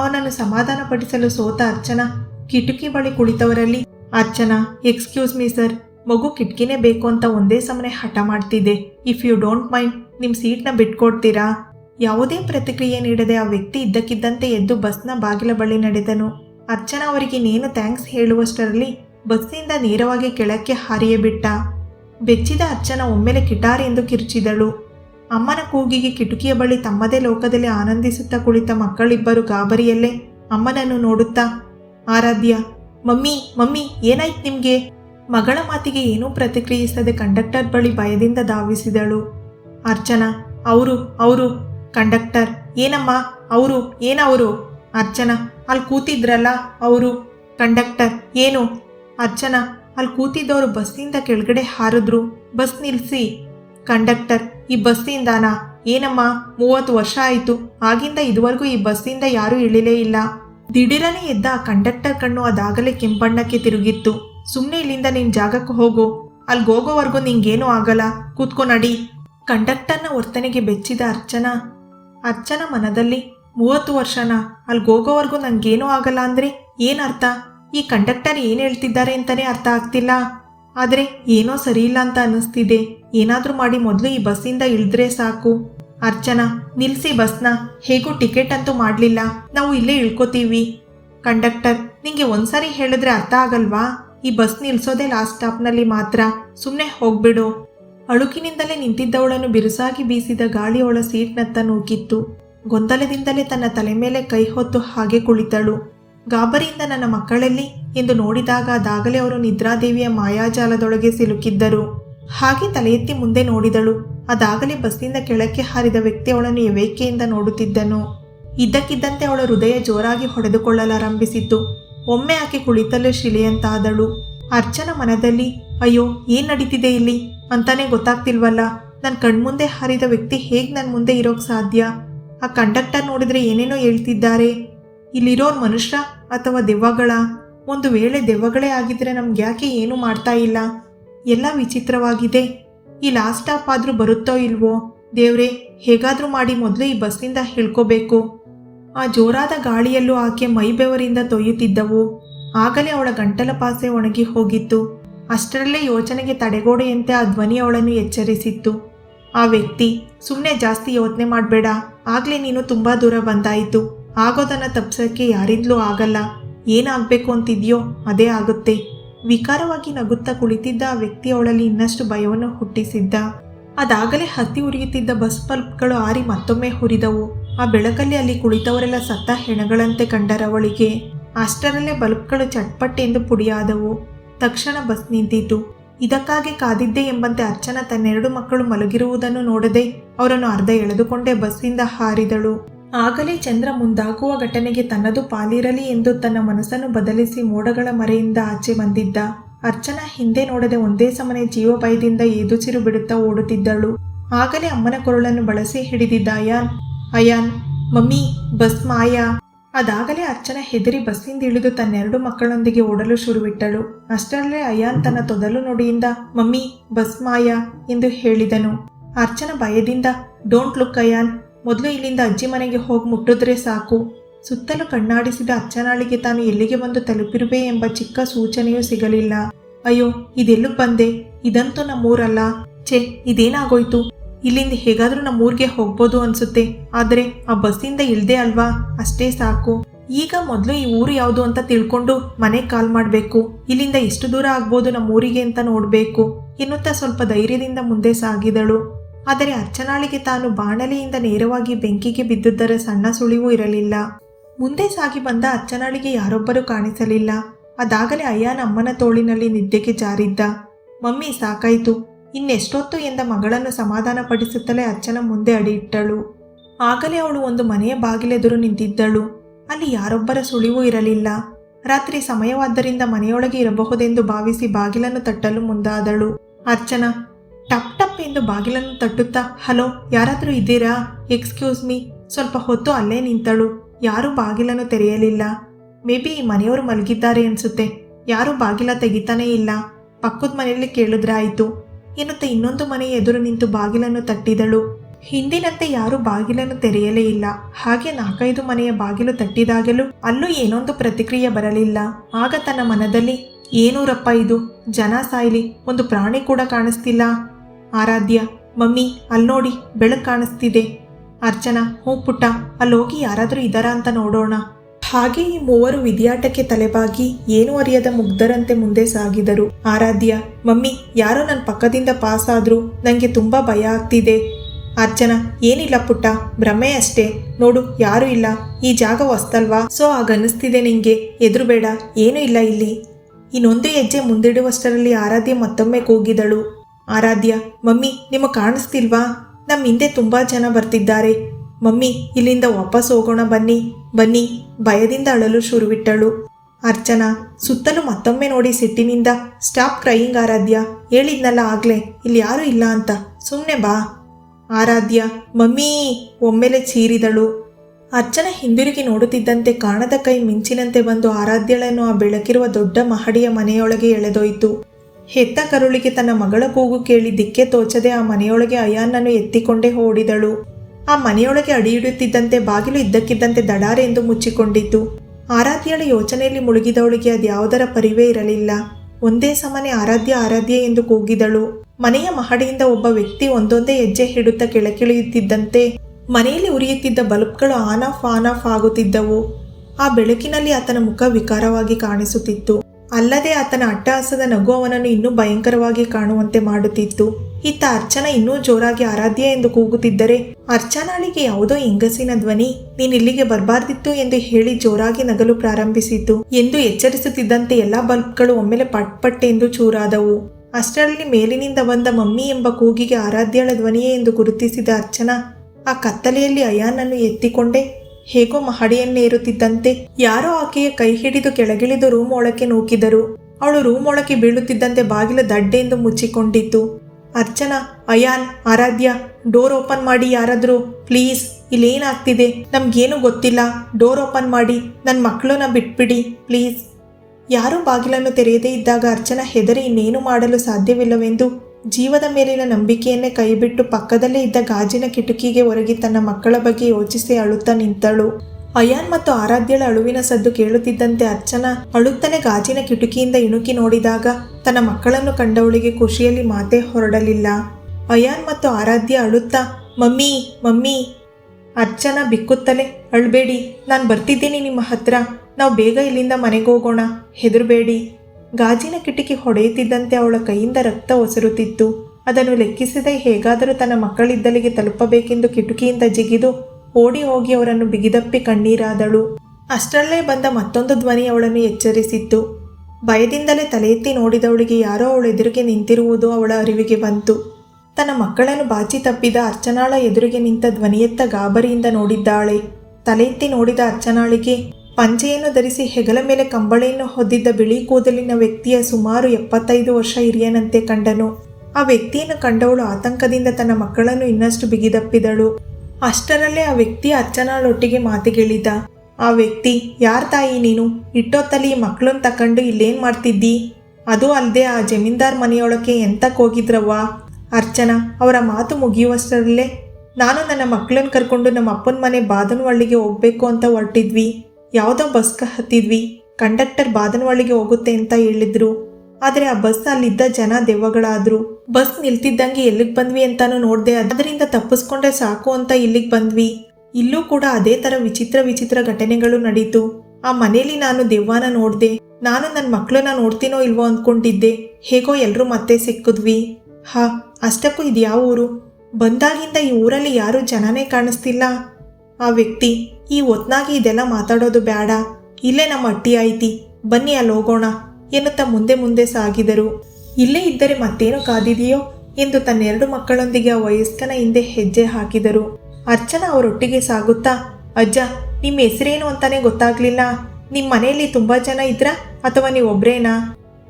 ಅವನನ್ನು ಸಮಾಧಾನಪಡಿಸಲು ಸೋತ ಅರ್ಚನಾ ಕಿಟುಕಿ ಬಳಿ ಕುಳಿತವರಲ್ಲಿ, ಅರ್ಚನಾ ಎಕ್ಸ್ಕ್ಯೂಸ್ ಮೀ ಸರ್ ಮಗು ಕಿಟಕಿನೇ ಬೇಕು ಅಂತ ಒಂದೇ ಸಮನೆ ಹಠ ಮಾಡ್ತಿದ್ದೆ. ಇಫ್ ಯು ಡೋಂಟ್ ಮೈಂಡ್ ನಿಮ್ಮ ಸೀಟ್ನ ಬಿಟ್ಕೊಡ್ತೀರಾ? ಯಾವುದೇ ಪ್ರತಿಕ್ರಿಯೆ ನೀಡದೆ ಆ ವ್ಯಕ್ತಿ ಇದ್ದಕ್ಕಿದ್ದಂತೆ ಎದ್ದು ಬಸ್ನ ಬಾಗಿಲ ಬಳಿ ನಡೆದನು. ಅರ್ಚನಾ ಅವರಿಗೆ ಇನ್ನೇನು ಥ್ಯಾಂಕ್ಸ್ ಹೇಳುವಷ್ಟರಲ್ಲಿ ಬಸ್ನಿಂದ ನೇರವಾಗಿ ಕೆಳಕ್ಕೆ ಹಾರಿಯೇ ಬಿಟ್ಟ. ಬೆಚ್ಚಿದ ಅರ್ಚನ ಒಮ್ಮೆಲೆ ಕಿಟಾರ್ ಎಂದು ಕಿರುಚಿದಳು. ಅಮ್ಮನ ಕೂಗಿಗೆ ಕಿಟಕಿಯ ಬಳಿ ತಮ್ಮದೇ ಲೋಕದಲ್ಲಿ ಆನಂದಿಸುತ್ತಾ ಕುಳಿತ ಮಕ್ಕಳಿಬ್ಬರು ಗಾಬರಿಯಲ್ಲೇ ಅಮ್ಮನನ್ನು ನೋಡುತ್ತಾ, ಆರಾಧ್ಯ, ಮಮ್ಮಿ ಮಮ್ಮಿ, ಏನಾಯ್ತು ನಿಮಗೆ? ಮಗಳ ಮಾತಿಗೆ ಏನೂ ಪ್ರತಿಕ್ರಿಯಿಸದೆ ಕಂಡಕ್ಟರ್ ಬಳಿ ಭಯದಿಂದ ಧಾವಿಸಿದಳು. ಅರ್ಚನಾ, ಅವರು ಅವರು ಕಂಡಕ್ಟರ್. ಏನಮ್ಮ? ಅವರು? ಏನವರು ಅರ್ಚನಾ. ಅಲ್ಲಿ ಕೂತಿದ್ರಲ್ಲ ಅವರು? ಕಂಡಕ್ಟರ್. ಏನು? ಅರ್ಚನಾ. ಅಲ್ಲಿ ಕೂತಿದ್ದವರು ಬಸ್ಸಿಂದ ಕೆಳಗಡೆ ಹಾರಿದ್ರು. ಬಸ್ ನಿಲ್ಲಿಸಿ ಕಂಡಕ್ಟರ್, ಈ ಬಸ್ಸಿಂದಾನಾ? ಏನಮ್ಮ? ಮೂವತ್ತು ವರ್ಷ ಆಯಿತು. ಆಗಿಂದ ಇದುವರೆಗೂ ಈ ಬಸ್ಸಿಂದ ಯಾರೂ ಇಳಿಲೇ ಇಲ್ಲ. ದಿಢೀರನೆ ಎದ್ದ ಕಂಡಕ್ಟರ್ ಕಣ್ಣು ಅದಾಗಲೇ ಕೆಂಪಣ್ಣಕ್ಕೆ ತಿರುಗಿತ್ತು. ಸುಮ್ಮನೆ ಇಲ್ಲಿಂದ ನಿನ್ನ ಜಾಗಕ್ಕೆ ಹೋಗು. ಅಲ್ಲಿ ಹೋಗೋವರೆಗೂ ನಿಂಗೇನೂ ಆಗಲ್ಲ. ಕೂತ್ಕೊ ನಡಿ. ಕಂಡಕ್ಟರ್ನ ವರ್ತನೆಗೆ ಬೆಚ್ಚಿದ ಅರ್ಚನಾ ಅರ್ಚನಾ ಮನದಲ್ಲಿ ಮೂವತ್ತು ವರ್ಷನ ಅಲ್ಲಿ ಹೋಗೋವರೆಗೂ ನಂಗೇನೂ ಆಗಲ್ಲ ಅಂದ್ರೆ ಏನರ್ಥ ಈ ಕಂಡಕ್ಟರ್ ಏನು ಹೇಳ್ತಿದ್ದಾರೆ ಅಂತಲೇ ಅರ್ಥ ಆಗ್ತಿಲ್ಲ. ಆದರೆ ಏನೋ ಸರಿ ಇಲ್ಲ ಅಂತ ಅನ್ನಿಸ್ತಿದೆ. ಏನಾದರೂ ಮಾಡಿ ಮೊದಲು ಈ ಬಸ್ಸಿಂದ ಇಳಿದ್ರೆ ಸಾಕು. ಅರ್ಚನಾ, ನಿಲ್ಸಿ ಬಸ್ನ. ಹೇಗೂ ಟಿಕೆಟ್ ಅಂತೂ ಮಾಡಲಿಲ್ಲ. ನಾವು ಇಲ್ಲೇ ಇಳ್ಕೋತೀವಿ. ಕಂಡಕ್ಟರ್, ನಿಂಗೆ ಒಂದ್ಸಾರಿ ಹೇಳಿದ್ರೆ ಅರ್ಥ ಆಗಲ್ವಾ? ಈ ಬಸ್ ನಿಲ್ಸೋದೇ ಲಾಸ್ಟ್ ಸ್ಟಾಪ್ನಲ್ಲಿ ಮಾತ್ರ. ಸುಮ್ಮನೆ ಹೋಗ್ಬಿಡು. ಅಳುಕಿನಿಂದಲೇ ನಿಂತಿದ್ದವಳನ್ನು ಬಿರುಸಾಗಿ ಬೀಸಿದ ಗಾಳಿ ಅವಳ ಸೀಟ್ನತ್ತ ನೂಕಿತ್ತು. ಗೊಂದಲದಿಂದಲೇ ತನ್ನ ತಲೆ ಮೇಲೆ ಕೈ ಹೊತ್ತು ಹಾಗೆ ಕುಳಿತಳು. ಗಾಬರಿಯಿಂದ ನನ್ನ ಮಕ್ಕಳಲ್ಲಿ ಎಂದು ನೋಡಿದಾಗ ಅದಾಗಲೇ ಅವರು ನಿದ್ರಾದೇವಿಯ ಮಾಯಾಜಾಲದೊಳಗೆ ಸಿಲುಕಿದ್ದರು. ಹಾಗೆ ತಲೆ ಎತ್ತಿ ಮುಂದೆ ನೋಡಿದಳು. ಅದಾಗಲೇ ಬಸ್ಸಿಂದ ಕೆಳಕ್ಕೆ ಹಾರಿದ ವ್ಯಕ್ತಿ ಅವಳನ್ನು ಎವೇಕೆಯಿಂದ ನೋಡುತ್ತಿದ್ದನು. ಇದ್ದಕ್ಕಿದ್ದಂತೆ ಅವಳ ಹೃದಯ ಜೋರಾಗಿ ಹೊಡೆದುಕೊಳ್ಳಲಾರಂಭಿಸಿತು ಒಮ್ಮೆ ಆಕೆ ಕುಳಿತಲ್ಲೇ ಶಿಲೆಯಂತಾದಳು. ಅರ್ಚನ ಮನದಲ್ಲಿ, ಅಯ್ಯೋ, ಏನು ನಡೀತಿದೆ ಇಲ್ಲಿ? ಅಂತಾನೆ ಗೊತ್ತಾಗ್ತಿಲ್ವಲ್ಲ? ನನ್ನ ಕಣ್ಮುಂದೆ ಹಾರಿದ ವ್ಯಕ್ತಿ ಹೇಗೆ ನನ್ನ ಮುಂದೆ ಇರೋಕೆ ಸಾಧ್ಯ? ಆ ಕಂಡಕ್ಟರ್ ನೋಡಿದ್ರೆ ಏನೇನೋ ಹೇಳ್ತಿದ್ದಾರೆ. ಇಲ್ಲಿರೋ ಮನುಷ್ಯ ಅಥವಾ ದೆವ್ವಗಳ? ಒಂದು ವೇಳೆ ದೆವ್ವಗಳೇ ಆಗಿದ್ರೆ ನಮ್ಗೆ ಯಾಕೆ ಏನು ಮಾಡ್ತಾ ಇಲ್ಲ? ಎಲ್ಲ ವಿಚಿತ್ರವಾಗಿದೆ. ಈ ಲಾಸ್ಟ್ ಸ್ಟಾಪ್ ಆದರೂ ಬರುತ್ತೋ ಇಲ್ವೋ? ದೇವ್ರೆ, ಹೇಗಾದರೂ ಮಾಡಿ ಮೊದಲು ಈ ಬಸ್ನಿಂದ ಹೇಳ್ಕೋಬೇಕು. ಆ ಜೋರಾದ ಗಾಳಿಯಲ್ಲೂ ಆಕೆ ಮೈಬೆವರಿಂದ ತೊಯ್ಯುತ್ತಿದ್ದವು. ಆಗಲೇ ಅವಳ ಗಂಟಲ ಪಾಸೆ ಒಣಗಿ ಹೋಗಿತ್ತು. ಅಷ್ಟರಲ್ಲೇ ಯೋಚನೆಗೆ ತಡೆಗೋಡೆಯಂತೆ ಆ ಧ್ವನಿ ಅವಳನ್ನು ಎಚ್ಚರಿಸಿತ್ತು. ಆ ವ್ಯಕ್ತಿ ಸುಮ್ಮನೆ ಜಾಸ್ತಿ ಯೋಚನೆ ಮಾಡಬೇಡ, ಆಗಲೇ ನೀನು ತುಂಬ ದೂರ ಬಂದಾಯಿತು. ಆಗೋದನ್ನು ತಪ್ಪಿಸೋಕ್ಕೆ ಯಾರಿಂದಲೂ ಆಗಲ್ಲ. ಏನಾಗಬೇಕು ಅಂತಿದೆಯೋ ಅದೇ ಆಗುತ್ತೆ. ವಿಕಾರವಾಗಿ ನಗುತ್ತಾ ಕುಳಿತಿದ್ದ ಆ ವ್ಯಕ್ತಿ ಅವಳಲ್ಲಿ ಇನ್ನಷ್ಟು ಭಯವನ್ನು ಹುಟ್ಟಿಸಿದ್ದ. ಅದಾಗಲೇ ಹತ್ತಿ ಉರಿಯುತ್ತಿದ್ದ ಬಸ್ ಬಲ್ಬ್ಗಳು ಆರಿ ಮತ್ತೊಮ್ಮೆ ಹುರಿದವು. ಆ ಬೆಳಕಲ್ಲಿ ಅಲ್ಲಿ ಕುಳಿತವರೆಲ್ಲ ಸತ್ತ ಹೆಣಗಳಂತೆ ಕಂಡರವಳಿಗೆ. ಅಷ್ಟರಲ್ಲೇ ಬಲ್ಬ್ಗಳು ಚಟ್ಪಟ್ಟೆಂದು ಪುಡಿಯಾದವು. ತಕ್ಷಣ ಬಸ್ ನಿಂತಿತು ಇದಕ್ಕಾಗಿ ಕಾದಿದ್ದೆ ಎಂಬಂತೆ ಅರ್ಚನ ತನ್ನೆರಡು ಮಕ್ಕಳು ಮಲಗಿರುವುದನ್ನು ನೋಡದೆ ಅವರನ್ನು ಅರ್ಧ ಎಳೆದುಕೊಂಡೇ ಬಸ್ಸಿಂದ ಹಾರಿದಳು. ಆಗಲೇ ಚಂದ್ರ ಮುಂದಾಗುವ ಘಟನೆಗೆ ತನ್ನದು ಪಾಲಿರಲಿ ಎಂದು ತನ್ನ ಮನಸ್ಸನ್ನು ಬದಲಿಸಿ ಮೋಡಗಳ ಮರೆಯಿಂದ ಆಚೆ ಬಂದಿದ್ದ. ಅರ್ಚನಾ ಹಿಂದೆ ನೋಡದೆ ಒಂದೇ ಸಮನೆ ಜೀವ ಭಯದಿಂದ ಏದುಸಿರು ಬಿಡುತ್ತಾ ಓಡುತ್ತಿದ್ದಳು. ಆಗಲೇ ಅಮ್ಮನ ಕೊರಳನ್ನು ಬಳಸಿ ಹಿಡಿದಿದ್ದ ಅಯಾನ್ ಅಯಾನ್, ಮಮ್ಮಿ, ಬಸ್ ಮಾಯಾ ಅದಾಗಲೇ ಅರ್ಚನ ಹೆದರಿ ಬಸ್ಸಿಂದ ಇಳಿದು ತನ್ನೆರಡು ಮಕ್ಕಳೊಂದಿಗೆ ಓಡಲು ಶುರುವಿಟ್ಟಳು. ಅಷ್ಟರಲ್ಲೇ ಅಯಾನ್ ತನ್ನ ತೊದಲು ನುಡಿಯಿಂದ, ಮಮ್ಮಿ, ಬಸ್ ಮಾಯಾ ಎಂದು ಹೇಳಿದನು. ಅರ್ಚನ ಭಯದಿಂದ, ಡೋಂಟ್ ಲುಕ್ ಅಯಾನ್, ಮೊದಲು ಇಲ್ಲಿಂದ ಅಜ್ಜಿ ಮನೆಗೆ ಹೋಗಿ ಮುಟ್ಟಿದ್ರೆ ಸಾಕು. ಸುತ್ತಲೂ ಕಣ್ಣಾಡಿಸಿದ ಅಚ್ಚನಾಳಿಗೆ ತಾನು ಎಲ್ಲಿಗೆ ಬಂದು ತಲುಪಿರುವೆ ಎಂಬ ಚಿಕ್ಕ ಸೂಚನೆಯೂ ಸಿಗಲಿಲ್ಲ. ಅಯ್ಯೋ ಇದೆಲ್ಲೂ ಬಂದೆ? ಇದಂತೂ ನಮ್ಮೂರಲ್ಲ. ಛೆ, ಇದೇನಾಗೋಯ್ತು? ಇಲ್ಲಿಂದ ಹೇಗಾದ್ರೂ ನಮ್ಮೂರಿಗೆ ಹೋಗ್ಬೋದು ಅನ್ಸುತ್ತೆ. ಆದರೆ ಆ ಬಸ್ಸಿಂದ ಇಲ್ಲದೆ ಅಲ್ವಾ? ಅಷ್ಟೇ ಸಾಕು. ಈಗ ಮೊದಲು ಈ ಊರು ಯಾವುದು ಅಂತ ತಿಳ್ಕೊಂಡು ಮನೆ ಕಾಲ್ ಮಾಡಬೇಕು. ಇಲ್ಲಿಂದ ಎಷ್ಟು ದೂರ ಆಗ್ಬೋದು ನಮ್ಮೂರಿಗೆ ಅಂತ ನೋಡಬೇಕು. ಎನ್ನುತ್ತಾ ಸ್ವಲ್ಪ ಧೈರ್ಯದಿಂದ ಮುಂದೆ ಸಾಗಿದಳು. ಆದರೆ ಅರ್ಚನಾಳಿಗೆ ತಾನು ಬಾಣಲೆಯಿಂದ ನೇರವಾಗಿ ಬೆಂಕಿಗೆ ಬಿದ್ದುದರ ಸಣ್ಣ ಸುಳಿವು ಇರಲಿಲ್ಲ. ಮುಂದೆ ಸಾಗಿ ಬಂದ ಅರ್ಚನಾಳಿಗೆ ಯಾರೊಬ್ಬರೂ ಕಾಣಿಸಲಿಲ್ಲ. ಅದಾಗಲೇ ಅಯ್ಯನ ಅಮ್ಮನ ತೋಳಿನಲ್ಲಿ ನಿದ್ದೆಗೆ ಜಾರಿದ್ದ. ಮಮ್ಮಿ, ಸಾಕಾಯ್ತು. ಇನ್ನೆಷ್ಟೊತ್ತು ಎಂದ ಮಗಳನ್ನು ಸಮಾಧಾನಪಡಿಸುತ್ತಲೇ ಅಚ್ಚನ ಮುಂದೆ ಅಡಿಯಿಟ್ಟಳು. ಆಗಲೇ ಅವಳು ಒಂದು ಮನೆಯ ಬಾಗಿಲೆದುರು ನಿಂತಿದ್ದಳು. ಅಲ್ಲಿ ಯಾರೊಬ್ಬರ ಸುಳಿವೂ ಇರಲಿಲ್ಲ. ರಾತ್ರಿ ಸಮಯವಾದ್ದರಿಂದ ಮನೆಯೊಳಗೆ ಇರಬಹುದೆಂದು ಭಾವಿಸಿ ಬಾಗಿಲನ್ನು ತಟ್ಟಲು ಮುಂದಾದಳು. ಅರ್ಚನಾ, ಟಪ್ ಟಪ್ ಎಂದು ಬಾಗಿಲನ್ನು ತಟ್ಟುತ್ತಾ, ಹಲೋ, ಯಾರಾದರೂ ಇದ್ದೀರಾ? Excuse me. ಸ್ವಲ್ಪ ಹೊತ್ತು ಅಲ್ಲೇ ನಿಂತಳು. ಯಾರೂ ಬಾಗಿಲನ್ನು ತೆರೆಯಲಿಲ್ಲ. ಮೇ ಬಿ ಈ ಮನೆಯವರು ಮಲಗಿದ್ದಾರೆ ಅನ್ಸುತ್ತೆ. ಯಾರೂ ಬಾಗಿಲ ತೆಗಿತಾನೇ ಇಲ್ಲ. ಪಕ್ಕದ ಮನೆಯಲ್ಲಿ ಕೇಳಿದ್ರೆ ಆಯಿತು. ಎನ್ನುತ್ತಾ ಇನ್ನೊಂದು ಮನೆ ಎದುರು ನಿಂತು ಬಾಗಿಲನ್ನು ತಟ್ಟಿದಳು. ಹಿಂದಿನಂತೆ ಯಾರೂ ಬಾಗಿಲನ್ನು ತೆರೆಯಲೇ ಇಲ್ಲ. ಹಾಗೆ ನಾಲ್ಕೈದು ಮನೆಯ ಬಾಗಿಲು ತಟ್ಟಿದಾಗಲೂ ಅಲ್ಲೂ ಏನೊಂದು ಪ್ರತಿಕ್ರಿಯೆ ಬರಲಿಲ್ಲ. ಆಗ ತನ್ನ ಮನದಲ್ಲಿ, ಏನೂರಪ್ಪ ಇದು? ಜನ ಸಾಯ್ಲಿ, ಒಂದು ಪ್ರಾಣಿ ಕೂಡ ಕಾಣಿಸ್ತಿಲ್ಲ. ಆರಾಧ್ಯ, ಮಮ್ಮಿ ಅಲ್ನೋಡಿ ಬೆಳಕು ಕಾಣಿಸ್ತಿದೆ. ಅರ್ಚನಾ ಹ್ಞೂ ಪುಟ್ಟ, ಅಲ್ಲೋಗಿ ಯಾರಾದರೂ ಇದ್ದಾರಾ ಅಂತ ನೋಡೋಣ. ಹಾಗೆ ಈ ಮೂವರು ವಿದ್ಯಾಟಕ್ಕೆ ತಲೆಬಾಗಿ ಏನು ಅರಿಯದ ಮುಗ್ಧರಂತೆ ಮುಂದೆ ಸಾಗಿದರು. ಆರಾಧ್ಯ, ಮಮ್ಮಿ, ಯಾರೋ ನನ್ನ ಪಕ್ಕದಿಂದ ಪಾಸ್ ಆದ್ರು ನನಗೆ ತುಂಬಾ ಭಯ ಆಗ್ತಿದೆ. ಅರ್ಚನಾ, ಏನಿಲ್ಲ ಪುಟ್ಟ ಭ್ರಮೆ ಅಷ್ಟೇ ನೋಡು, ಯಾರೂ ಇಲ್ಲ. ಈ ಜಾಗ ಹೊಸ್ತಲ್ವಾ? ಸೊ ಆಗನಿಸ್ತಿದೆ ನಿಂಗೆ. ಎದುರುಬೇಡ ಏನೂ ಇಲ್ಲ ಇಲ್ಲಿ. ಇನ್ನೊಂದು ಹೆಜ್ಜೆ ಮುಂದಿಡುವಷ್ಟರಲ್ಲಿ ಆರಾಧ್ಯ ಮತ್ತೊಮ್ಮೆ ಕೂಗಿದಳು. ಆರಾಧ್ಯ, ಮಮ್ಮಿ, ನಿಮಗೆ ಕಾಣಿಸ್ತಿಲ್ವಾ? ನಮ್ಮ ಹಿಂದೆ ತುಂಬ ಜನ ಬರ್ತಿದ್ದಾರೆ. ಮಮ್ಮಿ, ಇಲ್ಲಿಂದ ವಾಪಸ್ ಹೋಗೋಣ ಬನ್ನಿ. ಬನ್ನಿ, ಭಯದಿಂದ ಅಳಲು ಶುರುವಿಟ್ಟಳು. ಅರ್ಚನಾ, ಸುತ್ತಲೂ ಮತ್ತೊಮ್ಮೆ ನೋಡಿ ಸಿಟ್ಟಿನಿಂದ, ಸ್ಟಾಪ್ ಕ್ರೈಯಿಂಗ್ ಆರಾಧ್ಯ, ಹೇಳಿದ್ನಲ್ಲ ಆಗ್ಲೇ, ಇಲ್ಲಿ ಯಾರೂ ಇಲ್ಲ ಅಂತ ಸುಮ್ಮನೆ ಬಾ. ಆರಾಧ್ಯ, ಮಮ್ಮೀ, ಒಮ್ಮೆಲೆ ಚೀರಿದಳು. ಅರ್ಚನ ಹಿಂದಿರುಗಿ ನೋಡುತ್ತಿದ್ದಂತೆ ಕಾಣದ ಕೈ ಮಿಂಚಿನಂತೆ ಬಂದು ಆರಾಧ್ಯಳನ್ನು ಆ ಬೆಳಕಿರುವ ದೊಡ್ಡ ಮಹಡಿಯ ಮನೆಯೊಳಗೆ ಎಳೆದೊಯ್ತು ಹೆತ್ತ ಕರುಳಿಗೆ ತನ್ನ ಮಗಳ ಕೂಗು ಕೇಳಿ ದಿಕ್ಕೆ ತೋಚದೆ ಆ ಮನೆಯೊಳಗೆ ಅಯಾನನ್ನು ಎತ್ತಿಕೊಂಡೇ ಓಡಿದಳು. ಆ ಮನೆಯೊಳಗೆ ಅಡಿಯಿಡುತ್ತಿದ್ದಂತೆ ಬಾಗಿಲು ಇದ್ದಕ್ಕಿದ್ದಂತೆ ದಡಾರೆ ಎಂದು ಮುಚ್ಚಿಕೊಂಡಿತು ಆರಾಧ್ಯಳ ಯೋಚನೆಯಲ್ಲಿ ಮುಳುಗಿದವಳಿಗೆ ಅದ್ಯಾವುದರ ಪರಿವೇ ಇರಲಿಲ್ಲ. ಒಂದೇ ಸಮನೆ ಆರಾಧ್ಯ ಆರಾಧ್ಯ ಎಂದು ಕೂಗಿದಳು. ಮನೆಯ ಮಹಡಿಯಿಂದ ಒಬ್ಬ ವ್ಯಕ್ತಿ ಒಂದೊಂದೇ ಹೆಜ್ಜೆ ಹಿಡುತ್ತಾ ಕೆಳಕಿಳಿಯುತ್ತಿದ್ದಂತೆ ಮನೆಯಲ್ಲಿ ಉರಿಯುತ್ತಿದ್ದ ಬಲ್ಬ್ಗಳು ಆನ್ ಆಫ್ ಆನ್ ಆಫ್ ಆಗುತ್ತಿದ್ದವು. ಆ ಬೆಳಕಿನಲ್ಲಿ ಆತನ ಮುಖ ವಿಕಾರವಾಗಿ ಕಾಣಿಸುತ್ತಿತ್ತು. ಅಲ್ಲದೆ ಆತನ ಅಟ್ಟಹಾಸದ ನಗು ಅವನನ್ನು ಇನ್ನೂ ಭಯಂಕರವಾಗಿ ಕಾಣುವಂತೆ ಮಾಡುತ್ತಿತ್ತು. ಇತ್ತ ಅರ್ಚನ ಇನ್ನೂ ಜೋರಾಗಿ ಆರಾಧ್ಯ ಎಂದು ಕೂಗುತ್ತಿದ್ದರೆ, ಅರ್ಚನಾಳಿಗೆ ಯಾವುದೋ ಹೆಂಗಸಿನ ಧ್ವನಿ, ನೀನಿಲ್ಲಿಗೆ ಬರಬಾರ್ದಿತ್ತು ಎಂದು ಹೇಳಿ ಜೋರಾಗಿ ನಗಲು ಪ್ರಾರಂಭಿಸಿತು ಎಂದು ಎಚ್ಚರಿಸುತ್ತಿದ್ದಂತೆ ಎಲ್ಲಾ ಬಲ್ಬ್ಗಳು ಒಮ್ಮೆಲೆ ಪಟ್ ಪಟ್ ಎಂದು ಚೂರಾದವು. ಅಷ್ಟರಲ್ಲಿ ಮೇಲಿನಿಂದ ಬಂದ ಮಮ್ಮಿ ಎಂಬ ಕೂಗಿಗೆ ಆರಾಧ್ಯಳ ಧ್ವನಿಯೇ ಎಂದು ಗುರುತಿಸಿದ ಅರ್ಚನ, ಆ ಕತ್ತಲೆಯಲ್ಲಿ ಅಯಾನನ್ನು ಎತ್ತಿಕೊಂಡೆ. ಹೇಗೋ ಮಹಡಿಯನ್ನೇರುತ್ತಿದ್ದಂತೆ ಯಾರೋ ಆಕೆಯ ಕೈ ಹಿಡಿದು ಕೆಳಗಿಳಿದು ರೂಮ್ ಒಳಕ್ಕೆ ನೂಕಿದರು. ಅವಳು ರೂಮ್ ಒಳಕ್ಕೆ ಬೀಳುತ್ತಿದ್ದಂತೆ ಬಾಗಿಲು ದಡ್ಡೆಂದು ಮುಚ್ಚಿಕೊಂಡಿತ್ತು. ಅರ್ಚನಾ, ಅಯಾನ್, ಆರಾಧ್ಯ, ಡೋರ್ ಓಪನ್ ಮಾಡಿ ಯಾರಾದರೂ, ಪ್ಲೀಸ್, ಇಲ್ಲೇನಾಗ್ತಿದೆ? ನಮ್ಗೇನು ಗೊತ್ತಿಲ್ಲ. ಡೋರ್ ಓಪನ್ ಮಾಡಿ ನನ್ನ ಮಕ್ಕಳನ್ನ ಬಿಟ್ಬಿಡಿ, ಪ್ಲೀಸ್. ಯಾರೂ ಬಾಗಿಲನ್ನು ತೆರೆಯದೇ ಇದ್ದಾಗ ಅರ್ಚನಾ ಹೆದರಿ ಇನ್ನೇನು ಮಾಡಲು ಸಾಧ್ಯವಿಲ್ಲವೆಂದು ಜೀವದ ಮೇಲಿನ ನಂಬಿಕೆಯನ್ನೇ ಕೈಬಿಟ್ಟು ಪಕ್ಕದಲ್ಲೇ ಇದ್ದ ಗಾಜಿನ ಕಿಟಕಿಗೆ ಹೊರಗಿ ತನ್ನ ಮಕ್ಕಳ ಬಗ್ಗೆ ಯೋಚಿಸಿ ಅಳುತ್ತಾ ನಿಂತಳು. ಅಯಾನ್ ಮತ್ತು ಆರಾಧ್ಯಳ ಅಳುವಿನ ಸದ್ದು ಕೇಳುತ್ತಿದ್ದಂತೆ ಅರ್ಚನಾ ಅಳುತ್ತಲೇ ಗಾಜಿನ ಕಿಟಕಿಯಿಂದ ಇಣುಕಿ ನೋಡಿದಾಗ ತನ್ನ ಮಕ್ಕಳನ್ನು ಕಂಡವಳಿಗೆ ಖುಷಿಯಲ್ಲಿ ಮಾತೇ ಹೊರಡಲಿಲ್ಲ. ಅಯಾನ್ ಮತ್ತು ಆರಾಧ್ಯ ಅಳುತ್ತಾ, ಮಮ್ಮಿ ಮಮ್ಮಿ. ಅರ್ಚನಾ ಬಿಕ್ಕುತ್ತಲೇ, ಅಳ್ಬೇಡಿ, ನಾನು ಬರ್ತಿದ್ದೀನಿ ನಿಮ್ಮ ಹತ್ರ. ನಾವು ಬೇಗ ಇಲ್ಲಿಂದ ಮನೆಗೆ ಹೋಗೋಣ. ಹೆದರಬೇಡಿ. ಗಾಜಿನ ಕಿಟಕಿ ಹೊಡೆಯುತ್ತಿದ್ದಂತೆ ಅವಳ ಕೈಯಿಂದ ರಕ್ತ ಒಸರುತ್ತಿತ್ತು. ಅದನ್ನು ಲೆಕ್ಕಿಸದೆ ಹೇಗಾದರೂ ತನ್ನ ಮಕ್ಕಳಿದ್ದಲಿಗೆ ತಲುಪಬೇಕೆಂದು ಕಿಟಕಿಯಿಂದ ಜಿಗಿದು ಓಡಿ ಹೋಗಿ ಅವರನ್ನು ಬಿಗಿದಪ್ಪಿ ಕಣ್ಣೀರಾದಳು. ಅಷ್ಟರಲ್ಲೇ ಬಂದ ಮತ್ತೊಂದು ಧ್ವನಿ ಅವಳನ್ನು ಎಚ್ಚರಿಸಿತ್ತು. ಭಯದಿಂದಲೇ ತಲೆ ಎತ್ತಿ ನೋಡಿದವಳಿಗೆ ಯಾರೋ ಅವಳ ಎದುರಿಗೆ ನಿಂತಿರುವುದು ಅವಳ ಅರಿವಿಗೆ ಬಂತು. ತನ್ನ ಮಕ್ಕಳನ್ನು ಬಾಚಿ ತಪ್ಪಿದ ಅರ್ಚನಾಳ ಎದುರಿಗೆ ನಿಂತ ಧ್ವನಿಯತ್ತ ಗಾಬರಿಯಿಂದ ನೋಡಿದ್ದಾಳೆ. ತಲೆ ಎತ್ತಿ ನೋಡಿದ ಅರ್ಚನಾಳಿಗೆ ಪಂಚೆಯನ್ನು ಧರಿಸಿ ಹೆಗಲ ಮೇಲೆ ಕಂಬಳೆಯನ್ನು ಹೊದ್ದಿದ್ದ ಬಿಳಿ ಕೂದಲಿನ ವ್ಯಕ್ತಿಯ ಸುಮಾರು ಎಪ್ಪತ್ತೈದು ವರ್ಷ ಹಿರಿಯನಂತೆ ಕಂಡನು. ಆ ವ್ಯಕ್ತಿಯನ್ನು ಕಂಡವಳು ಆತಂಕದಿಂದ ತನ್ನ ಮಕ್ಕಳನ್ನು ಇನ್ನಷ್ಟು ಬಿಗಿದಪ್ಪಿದಳು. ಅಷ್ಟರಲ್ಲೇ ಆ ವ್ಯಕ್ತಿ ಅರ್ಚನಾಳೊಟ್ಟಿಗೆ ಮಾತಿಗಿಳಿದ ಆ ವ್ಯಕ್ತಿ, ಯಾರ ತಾಯಿ ನೀನು? ಇಟ್ಟೊತ್ತಲ್ಲಿ ಮಕ್ಕಳನ್ನ ತಕೊಂಡು ಇಲ್ಲೇನು ಮಾಡ್ತಿದ್ದಿ? ಅದು ಅಲ್ಲದೆ ಆ ಜಮೀನ್ದಾರ್ ಮನೆಯೊಳಕ್ಕೆ ಎಂತಕ್ಕೆ ಹೋಗಿದ್ರವ್ವ? ಅರ್ಚನಾ, ಅವರ ಮಾತು ಮುಗಿಯುವಷ್ಟರಲ್ಲೇ ನಾನು ನನ್ನ ಮಕ್ಕಳನ್ನ ಕರ್ಕೊಂಡು ನಮ್ಮ ಅಪ್ಪನ ಮನೆ ಬಾದನವಳ್ಳಿಗೆ ಹೋಗ್ಬೇಕು ಅಂತ ಹೊರಟಿದ್ವಿ. ಯಾವುದೋ ಬಸ್ಗೆ ಹತ್ತಿದ್ವಿ. ಕಂಡಕ್ಟರ್ ಬಾದನವಳ್ಳಿಗೆ ಹೋಗುತ್ತೆ ಅಂತ ಹೇಳಿದ್ರು. ಆದರೆ ಆ ಬಸ್ ಅಲ್ಲಿದ್ದ ಜನ ದೆವ್ವಗಳಾದ್ರು. ಬಸ್ ನಿಲ್ತಿದ್ದಂಗೆ ಎಲ್ಲಿಗೆ ಬಂದ್ವಿ ಅಂತಾನು ನೋಡ್ದೆ ಅದರಿಂದ ತಪ್ಪಿಸ್ಕೊಂಡ್ರೆ ಸಾಕು ಅಂತ ಇಲ್ಲಿಗೆ ಬಂದ್ವಿ. ಇಲ್ಲೂ ಕೂಡ ಅದೇ ತರ ವಿಚಿತ್ರ ವಿಚಿತ್ರ ಘಟನೆಗಳು ನಡೀತು. ಆ ಮನೇಲಿ ನಾನು ದೆವ್ವನ ನೋಡ್ದೆ. ನಾನು ನನ್ನ ಮಕ್ಕಳನ್ನ ನೋಡ್ತೀನೋ ಇಲ್ವೋ ಅಂದ್ಕೊಂಡಿದ್ದೆ ಹೇಗೋ ಎಲ್ಲರೂ ಮತ್ತೆ ಸಿಕ್ಕಿದ್ವಿ. ಹಾ, ಅಷ್ಟಕ್ಕೂ ಇದು ಯಾವ ಊರು? ಬಂದಾಗಿಂದ ಈ ಊರಲ್ಲಿ ಯಾರೂ ಜನನೇ ಕಾಣಿಸ್ತಿಲ್ಲ. ಆ ವ್ಯಕ್ತಿ, ಈ ಹೊತ್ನಾಗಿ ಇದೆಲ್ಲ ಮಾತಾಡೋದು ಬೇಡ ಇಲ್ಲೇ ನಮ್ಮ ಅಟ್ಟಿ ಐತಿ ಬನ್ನಿ ಅಲ್ಲಿ ಹೋಗೋಣ. ಎನ್ನುತ್ತಾ ಮುಂದೆ ಮುಂದೆ ಸಾಗಿದರು. ಇಲ್ಲೇ ಇದ್ದರೆ ಮತ್ತೇನು ಕಾದಿದೆಯೋ ಎಂದು ತನ್ನೆರಡು ಮಕ್ಕಳೊಂದಿಗೆ ಆ ವಯಸ್ಕನ ಹಿಂದೆ ಹೆಜ್ಜೆ ಹಾಕಿದರು. ಅರ್ಚನಾ ಅವರೊಟ್ಟಿಗೆ ಸಾಗುತ್ತಾ, ಅಜ್ಜ, ನಿಮ್ಮ ಹೆಸರೇನು ಅಂತಾನೆ ಗೊತ್ತಾಗ್ಲಿಲ್ಲ. ನಿಮ್ಮ ಮನೆಯಲ್ಲಿ ತುಂಬಾ ಜನ ಇದ್ರಾ ಅಥವಾ ನೀವು ಒಬ್ರೇನಾ?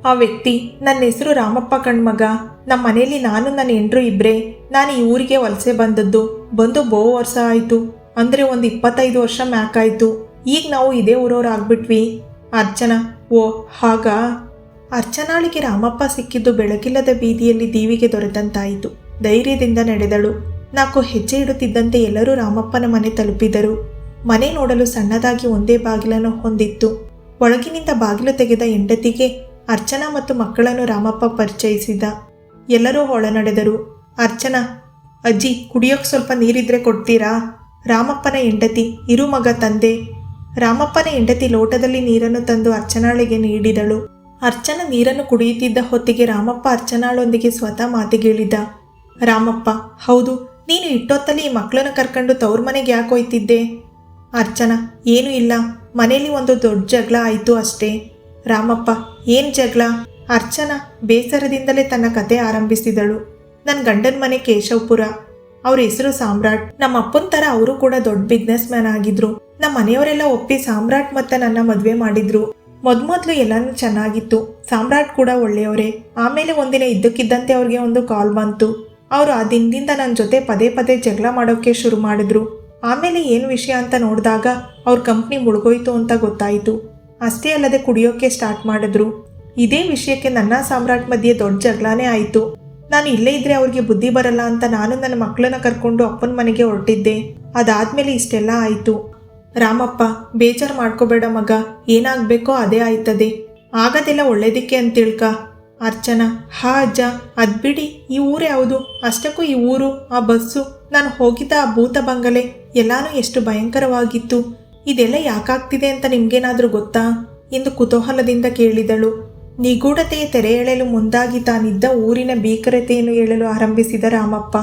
ಆ ವ್ಯಕ್ತಿ, ನನ್ನ ಹೆಸರು ರಾಮಪ್ಪ ಕಣ್ಮಗ. ನಮ್ಮ ಮನೆಯಲ್ಲಿ ನಾನು, ನನ್ನ ಹೆಂಡ್ರು ಇಬ್ಬರೇ ನಾನು ಈ ಊರಿಗೆ ವಲಸೆ ಬಂದದ್ದು. ಬಂದು ಬಹು ವರ್ಷ ಆಯಿತು. ಅಂದರೆ ಒಂದು ಇಪ್ಪತ್ತೈದು ವರ್ಷ ಮ್ಯಾಕಾಯ್ತು ಈಗ ನಾವು ಇದೇ ಊರವ್ರು ಆಗ್ಬಿಟ್ವಿ. ಅರ್ಚನಾ, ಓ, ಹಾಗಾ. ಅರ್ಚನಾಳಿಗೆ ರಾಮಪ್ಪ ಸಿಕ್ಕಿದ್ದು ಬೆಳಕಿಲ್ಲದ ಬೀದಿಯಲ್ಲಿ ದೀವಿಗೆ ದೊರೆತಂತಾಯಿತು. ಧೈರ್ಯದಿಂದ ನಡೆದಳು. ನಾಲ್ಕು ಹೆಜ್ಜೆ ಇಡುತ್ತಿದ್ದಂತೆ ಎಲ್ಲರೂ ರಾಮಪ್ಪನ ಮನೆ ತಲುಪಿದರು. ಮನೆ ನೋಡಲು ಸಣ್ಣದಾಗಿ ಒಂದೇ ಬಾಗಿಲನ್ನು ಹೊಂದಿತ್ತು. ಒಳಗಿನಿಂದ ಬಾಗಿಲು ತೆಗೆದ ಹೆಂಡತಿಗೆ ಅರ್ಚನಾ ಮತ್ತು ಮಕ್ಕಳನ್ನು ರಾಮಪ್ಪ ಪರಿಚಯಿಸಿದ. ಎಲ್ಲರೂ ಒಳನಡೆದರು. ಅರ್ಚನಾ, ಅಜ್ಜಿ, ಕುಡಿಯೋಕ್ ಸ್ವಲ್ಪ ನೀರಿದ್ರೆ ಕೊಡ್ತೀರಾ? ರಾಮಪ್ಪನ ಹೆಂಡತಿ, ಇರು ಮಗ, ತಂದೆ. ರಾಮಪ್ಪನ ಹೆಂಡತಿ ಲೋಟದಲ್ಲಿ ನೀರನ್ನು ತಂದು ಅರ್ಚನಾಳಿಗೆ ನೀಡಿದಳು. ಅರ್ಚನ ನೀರನ್ನು ಕುಡಿಯುತ್ತಿದ್ದ ಹೊತ್ತಿಗೆ ರಾಮಪ್ಪ ಅರ್ಚನಾಳೊಂದಿಗೆ ಸ್ವತಃ ಮಾತಿಗಿಳಿದ ರಾಮಪ್ಪ, ಹೌದು, ನೀನು ಇಟ್ಟೊತ್ತಲ್ಲಿ ಈ ಮಕ್ಕಳನ್ನು ಕರ್ಕೊಂಡು ತವ್ರ ಮನೆಗೆ ಯಾಕೆ ಹೋಯ್ತಿದ್ದೆ? ಅರ್ಚನಾ, ಏನೂ ಇಲ್ಲ. ಮನೆಯಲ್ಲಿ ಒಂದು ದೊಡ್ಡ ಜಗಳ ಆಯಿತು ಅಷ್ಟೇ. ರಾಮಪ್ಪ, ಏನು ಜಗಳ? ಅರ್ಚನಾ ಬೇಸರದಿಂದಲೇ ತನ್ನ ಕತೆ ಆರಂಭಿಸಿದಳು. ನನ್ನ ಗಂಡನ ಮನೆ ಕೇಶವಪುರ. ಅವ್ರ ಹೆಸರು ಸಾಮ್ರಾಟ್. ನಮ್ಮ ಅಪ್ಪನ ಥರ ಅವರು ಕೂಡ ದೊಡ್ಡ ಬಿಸ್ನೆಸ್ ಮ್ಯಾನ್ ಆಗಿದ್ರು. ನಮ್ಮ ಮನೆಯವರೆಲ್ಲ ಒಪ್ಪಿ ಸಾಮ್ರಾಟ್ ಮತ್ತೆ ನನ್ನ ಮದುವೆ ಮಾಡಿದ್ರು. ಮೊದ್ಮೊದ್ಲು ಎಲ್ಲಾನು ಚೆನ್ನಾಗಿತ್ತು. ಸಾಮ್ರಾಟ್ ಕೂಡ ಒಳ್ಳೆಯವರೇ. ಆಮೇಲೆ ಒಂದಿನ ಇದ್ದಕ್ಕಿದ್ದಂತೆ ಅವ್ರಿಗೆ ಒಂದು ಕಾಲ್ ಬಂತು. ಅವರು ಆ ದಿನದಿಂದ ನನ್ನ ಜೊತೆ ಪದೇ ಪದೇ ಜಗಳ ಮಾಡೋಕ್ಕೆ ಶುರು ಮಾಡಿದ್ರು. ಆಮೇಲೆ ಏನು ವಿಷಯ ಅಂತ ನೋಡಿದಾಗ ಅವ್ರ ಕಂಪ್ನಿ ಮುಳುಗೋಯ್ತು ಅಂತ ಗೊತ್ತಾಯಿತು. ಅಷ್ಟೇ ಅಲ್ಲದೆ ಕುಡಿಯೋಕೆ ಸ್ಟಾರ್ಟ್ ಮಾಡಿದ್ರು. ಇದೇ ವಿಷಯಕ್ಕೆ ನನ್ನ ಸಾಮ್ರಾಟ್ ಮಧ್ಯೆ ದೊಡ್ಡ ಜಗಳಾನೇ ಆಯಿತು. ನಾನು ಇಲ್ಲೇ ಇದ್ರೆ ಅವ್ರಿಗೆ ಬುದ್ಧಿ ಬರಲ್ಲ ಅಂತ ನಾನು ನನ್ನ ಮಕ್ಕಳನ್ನ ಕರ್ಕೊಂಡು ಅಪ್ಪನ ಮನೆಗೆ ಹೊರಟಿದ್ದೆ. ಅದಾದ್ಮೇಲೆ ಇಷ್ಟೆಲ್ಲ ಆಯಿತು. ರಾಮಪ್ಪ, ಬೇಜಾರು ಮಾಡ್ಕೋಬೇಡ ಮಗ, ಏನಾಗಬೇಕೋ ಅದೇ ಆಯ್ತದೆ. ಆಗದೆಲ್ಲ ಒಳ್ಳೇದಕ್ಕೆ ಅಂತೇಳ್ಕ. ಅರ್ಚನಾ, ಹಾ ಅಜ್ಜ ಅದ್ಬಿಡಿ ಈ ಊರು ಯಾವುದು? ಅಷ್ಟಕ್ಕೂ ಈ ಊರು, ಆ ಬಸ್ಸು, ನಾನು ಹೋಗಿದ್ದ ಆ ಭೂತ ಬಂಗಲೆ, ಎಲ್ಲಾನು ಎಷ್ಟು ಭಯಂಕರವಾಗಿತ್ತು. ಇದೆಲ್ಲ ಯಾಕಾಗ್ತಿದೆ ಅಂತ ನಿಮಗೇನಾದರೂ ಗೊತ್ತಾ? ಎಂದು ಕುತೂಹಲದಿಂದ ಕೇಳಿದಳು. ನಿಗೂಢತೆಯ ತೆರೆ ಎಳೆಯಲು ಮುಂದಾಗಿ ತಾನಿದ್ದ ಊರಿನ ಭೀಕರತೆಯನ್ನು ಹೇಳಲು ಆರಂಭಿಸಿದ ರಾಮಪ್ಪ.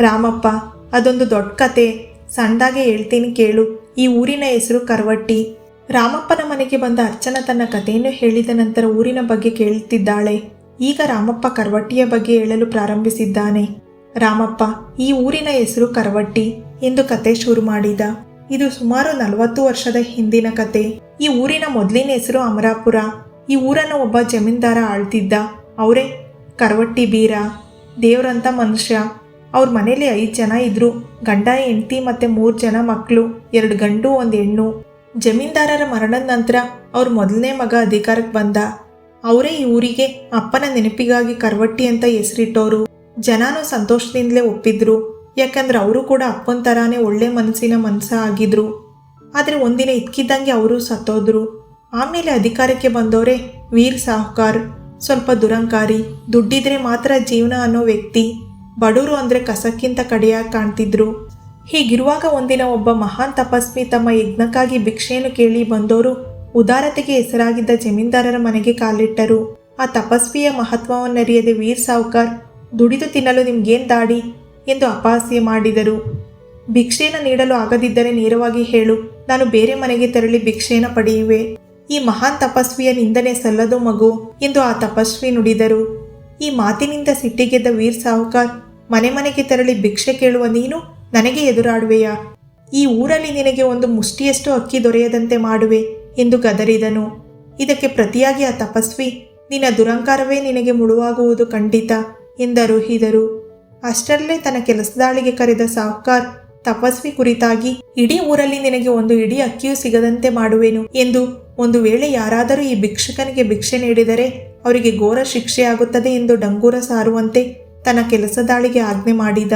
ರಾಮಪ್ಪ, ಅದೊಂದು ದೊಡ್ಡ ಕತೆ. ಸಣ್ಣದಾಗೆ ಹೇಳ್ತೀನಿ ಕೇಳು. ಈ ಊರಿನ ಹೆಸರು ಕರವಟ್ಟಿ. ರಾಮಪ್ಪನ ಮನೆಗೆ ಬಂದ ಅರ್ಚನ ತನ್ನ ಕಥೆಯನ್ನು ಹೇಳಿದ ನಂತರ ಊರಿನ ಬಗ್ಗೆ ಕೇಳುತ್ತಿದ್ದಾಳೆ. ಈಗ ರಾಮಪ್ಪ ಕರವಟ್ಟಿಯ ಬಗ್ಗೆ ಹೇಳಲು ಪ್ರಾರಂಭಿಸಿದ್ದಾನೆ. ರಾಮಪ್ಪ, ಈ ಊರಿನ ಹೆಸರು ಕರವಟ್ಟಿ ಎಂದು ಕತೆ ಶುರು ಮಾಡಿದ. ಇದು ಸುಮಾರು ನಲವತ್ತು ವರ್ಷದ ಹಿಂದಿನ ಕತೆ. ಈ ಊರಿನ ಮೊದಲಿನ ಹೆಸರು ಅಮರಾಪುರ. ಈ ಊರನ್ನು ಒಬ್ಬ ಜಮೀನ್ದಾರ ಆಳ್ತಿದ್ದ. ಅವರೇ ಕರವಟ್ಟಿ ಬೀರ. ದೇವ್ರಂತ ಮನುಷ್ಯ. ಅವ್ರ ಮನೇಲಿ ಐದು ಜನ ಇದ್ರು. ಗಂಡ, ಹೆಂಡತಿ ಮತ್ತೆ ಮೂರು ಜನ ಮಕ್ಕಳು ಎರಡು ಗಂಡು, ಒಂದು ಹೆಣ್ಣು. ಜಮೀನ್ದಾರರ ಮರಣದ ನಂತರ ಅವ್ರ ಮೊದಲನೇ ಮಗ ಅಧಿಕಾರಕ್ಕೆ ಬಂದ. ಅವರೇ ಈ ಊರಿಗೆ ಅಪ್ಪನ ನೆನಪಿಗಾಗಿ ಕರ್ವಟ್ಟಿ ಅಂತ ಹೆಸರಿಟ್ಟೋರು. ಜನನೂ ಸಂತೋಷದಿಂದಲೇ ಒಪ್ಪಿದ್ರು. ಯಾಕಂದ್ರೆ ಅವರು ಕೂಡ ಅಪ್ಪನ ಥರಾನೇ ಒಳ್ಳೆ ಮನಸ್ಸಿನ ಮನಸ್ಸ ಆಗಿದ್ರು. ಆದರೆ ಒಂದಿನ ಇದ್ಕಿದ್ದಂಗೆ ಅವರು ಸತ್ತೋದ್ರು. ಆಮೇಲೆ ಅಧಿಕಾರಕ್ಕೆ ಬಂದವರೇ ವೀರ್ ಸಾಹುಕಾರ್. ಸ್ವಲ್ಪ ದುರಂಕಾರಿ, ದುಡ್ಡಿದ್ರೆ ಮಾತ್ರ ಜೀವನ ಅನ್ನೋ ವ್ಯಕ್ತಿ. ಬಡವರು ಅಂದರೆ ಕಸಕ್ಕಿಂತ ಕಡೆಯಾಗಿ ಕಾಣ್ತಿದ್ರು. ಹೀಗಿರುವಾಗ ಒಂದಿನ ಒಬ್ಬ ಮಹಾನ್ ತಪಸ್ವಿ ತಮ್ಮ ಯಜ್ಞಕ್ಕಾಗಿ ಭಿಕ್ಷೆಯನ್ನು ಕೇಳಿ ಬಂದವರು ಉದಾರತೆಗೆ ಹೆಸರಾಗಿದ್ದ ಜಮೀನ್ದಾರರ ಮನೆಗೆ ಕಾಲಿಟ್ಟರು. ಆ ತಪಸ್ವಿಯ ಮಹತ್ವವನ್ನರಿಯದೆ ವೀರ್ ಸಾವುಕಾರ್, ದುಡಿದು ತಿನ್ನಲು ನಿಮ್ಗೇನು ದಾಡಿ? ಎಂದು ಅಪಹಾಸ್ಯ ಮಾಡಿದರು. ಭಿಕ್ಷೆಯನ್ನು ನೀಡಲು ಆಗದಿದ್ದರೆ ನೇರವಾಗಿ ಹೇಳು, ನಾನು ಬೇರೆ ಮನೆಗೆ ತೆರಳಿ ಭಿಕ್ಷೆಯನ್ನು ಪಡೆಯುವೆ. ಈ ಮಹಾನ್ ತಪಸ್ವಿಯ ನಿಂದನೆ ಸಲ್ಲದು ಮಗು, ಎಂದು ಆ ತಪಸ್ವಿ ನುಡಿದರು. ಈ ಮಾತಿನಿಂದ ಸಿಟ್ಟಿಗೆದ್ದ ವೀರ್ ಸಾಹುಕಾರ್ ಮನೆ ಮನೆಗೆ ತೆರಳಿ ಭಿಕ್ಷೆ ಕೇಳುವ ನೀನು ನನಗೆ ಎದುರಾಡುವೆಯಾ? ಈ ಊರಲ್ಲಿ ನಿನಗೆ ಒಂದು ಮುಷ್ಟಿಯಷ್ಟು ಅಕ್ಕಿ ದೊರೆಯದಂತೆ ಮಾಡುವೆ ಎಂದು ಗದರಿದನು. ಇದಕ್ಕೆ ಪ್ರತಿಯಾಗಿ ಆ ತಪಸ್ವಿ, ನಿನ್ನ ದುರಂಕಾರವೇ ನಿನಗೆ ಮುಳುವಾಗುವುದು ಖಂಡಿತ ಎಂದರುಹಿದರು ಅಷ್ಟರಲ್ಲೇ ತನ್ನ ಕೆಲಸದಾಳಿಗೆ ಕರೆದ ಸಾಹುಕಾರ್ ತಪಸ್ವಿ ಕುರಿತಾಗಿ, ಇಡೀ ಊರಲ್ಲಿ ನಿನಗೆ ಒಂದು ಇಡೀ ಅಕ್ಕಿಯೂ ಸಿಗದಂತೆ ಮಾಡುವೆನು ಎಂದು ಒಂದು ವೇಳೆ ಯಾರಾದರೂ ಈ ಭಿಕ್ಷಕನಿಗೆ ಭಿಕ್ಷೆ ನೀಡಿದರೆ ಅವರಿಗೆ ಘೋರ ಶಿಕ್ಷೆಯಾಗುತ್ತದೆ ಎಂದು ಡಂಗೂರ ಸಾರುವಂತೆ ತನ್ನ ಕೆಲಸದಾಳಿಗೆ ಆಜ್ಞೆ ಮಾಡಿದ.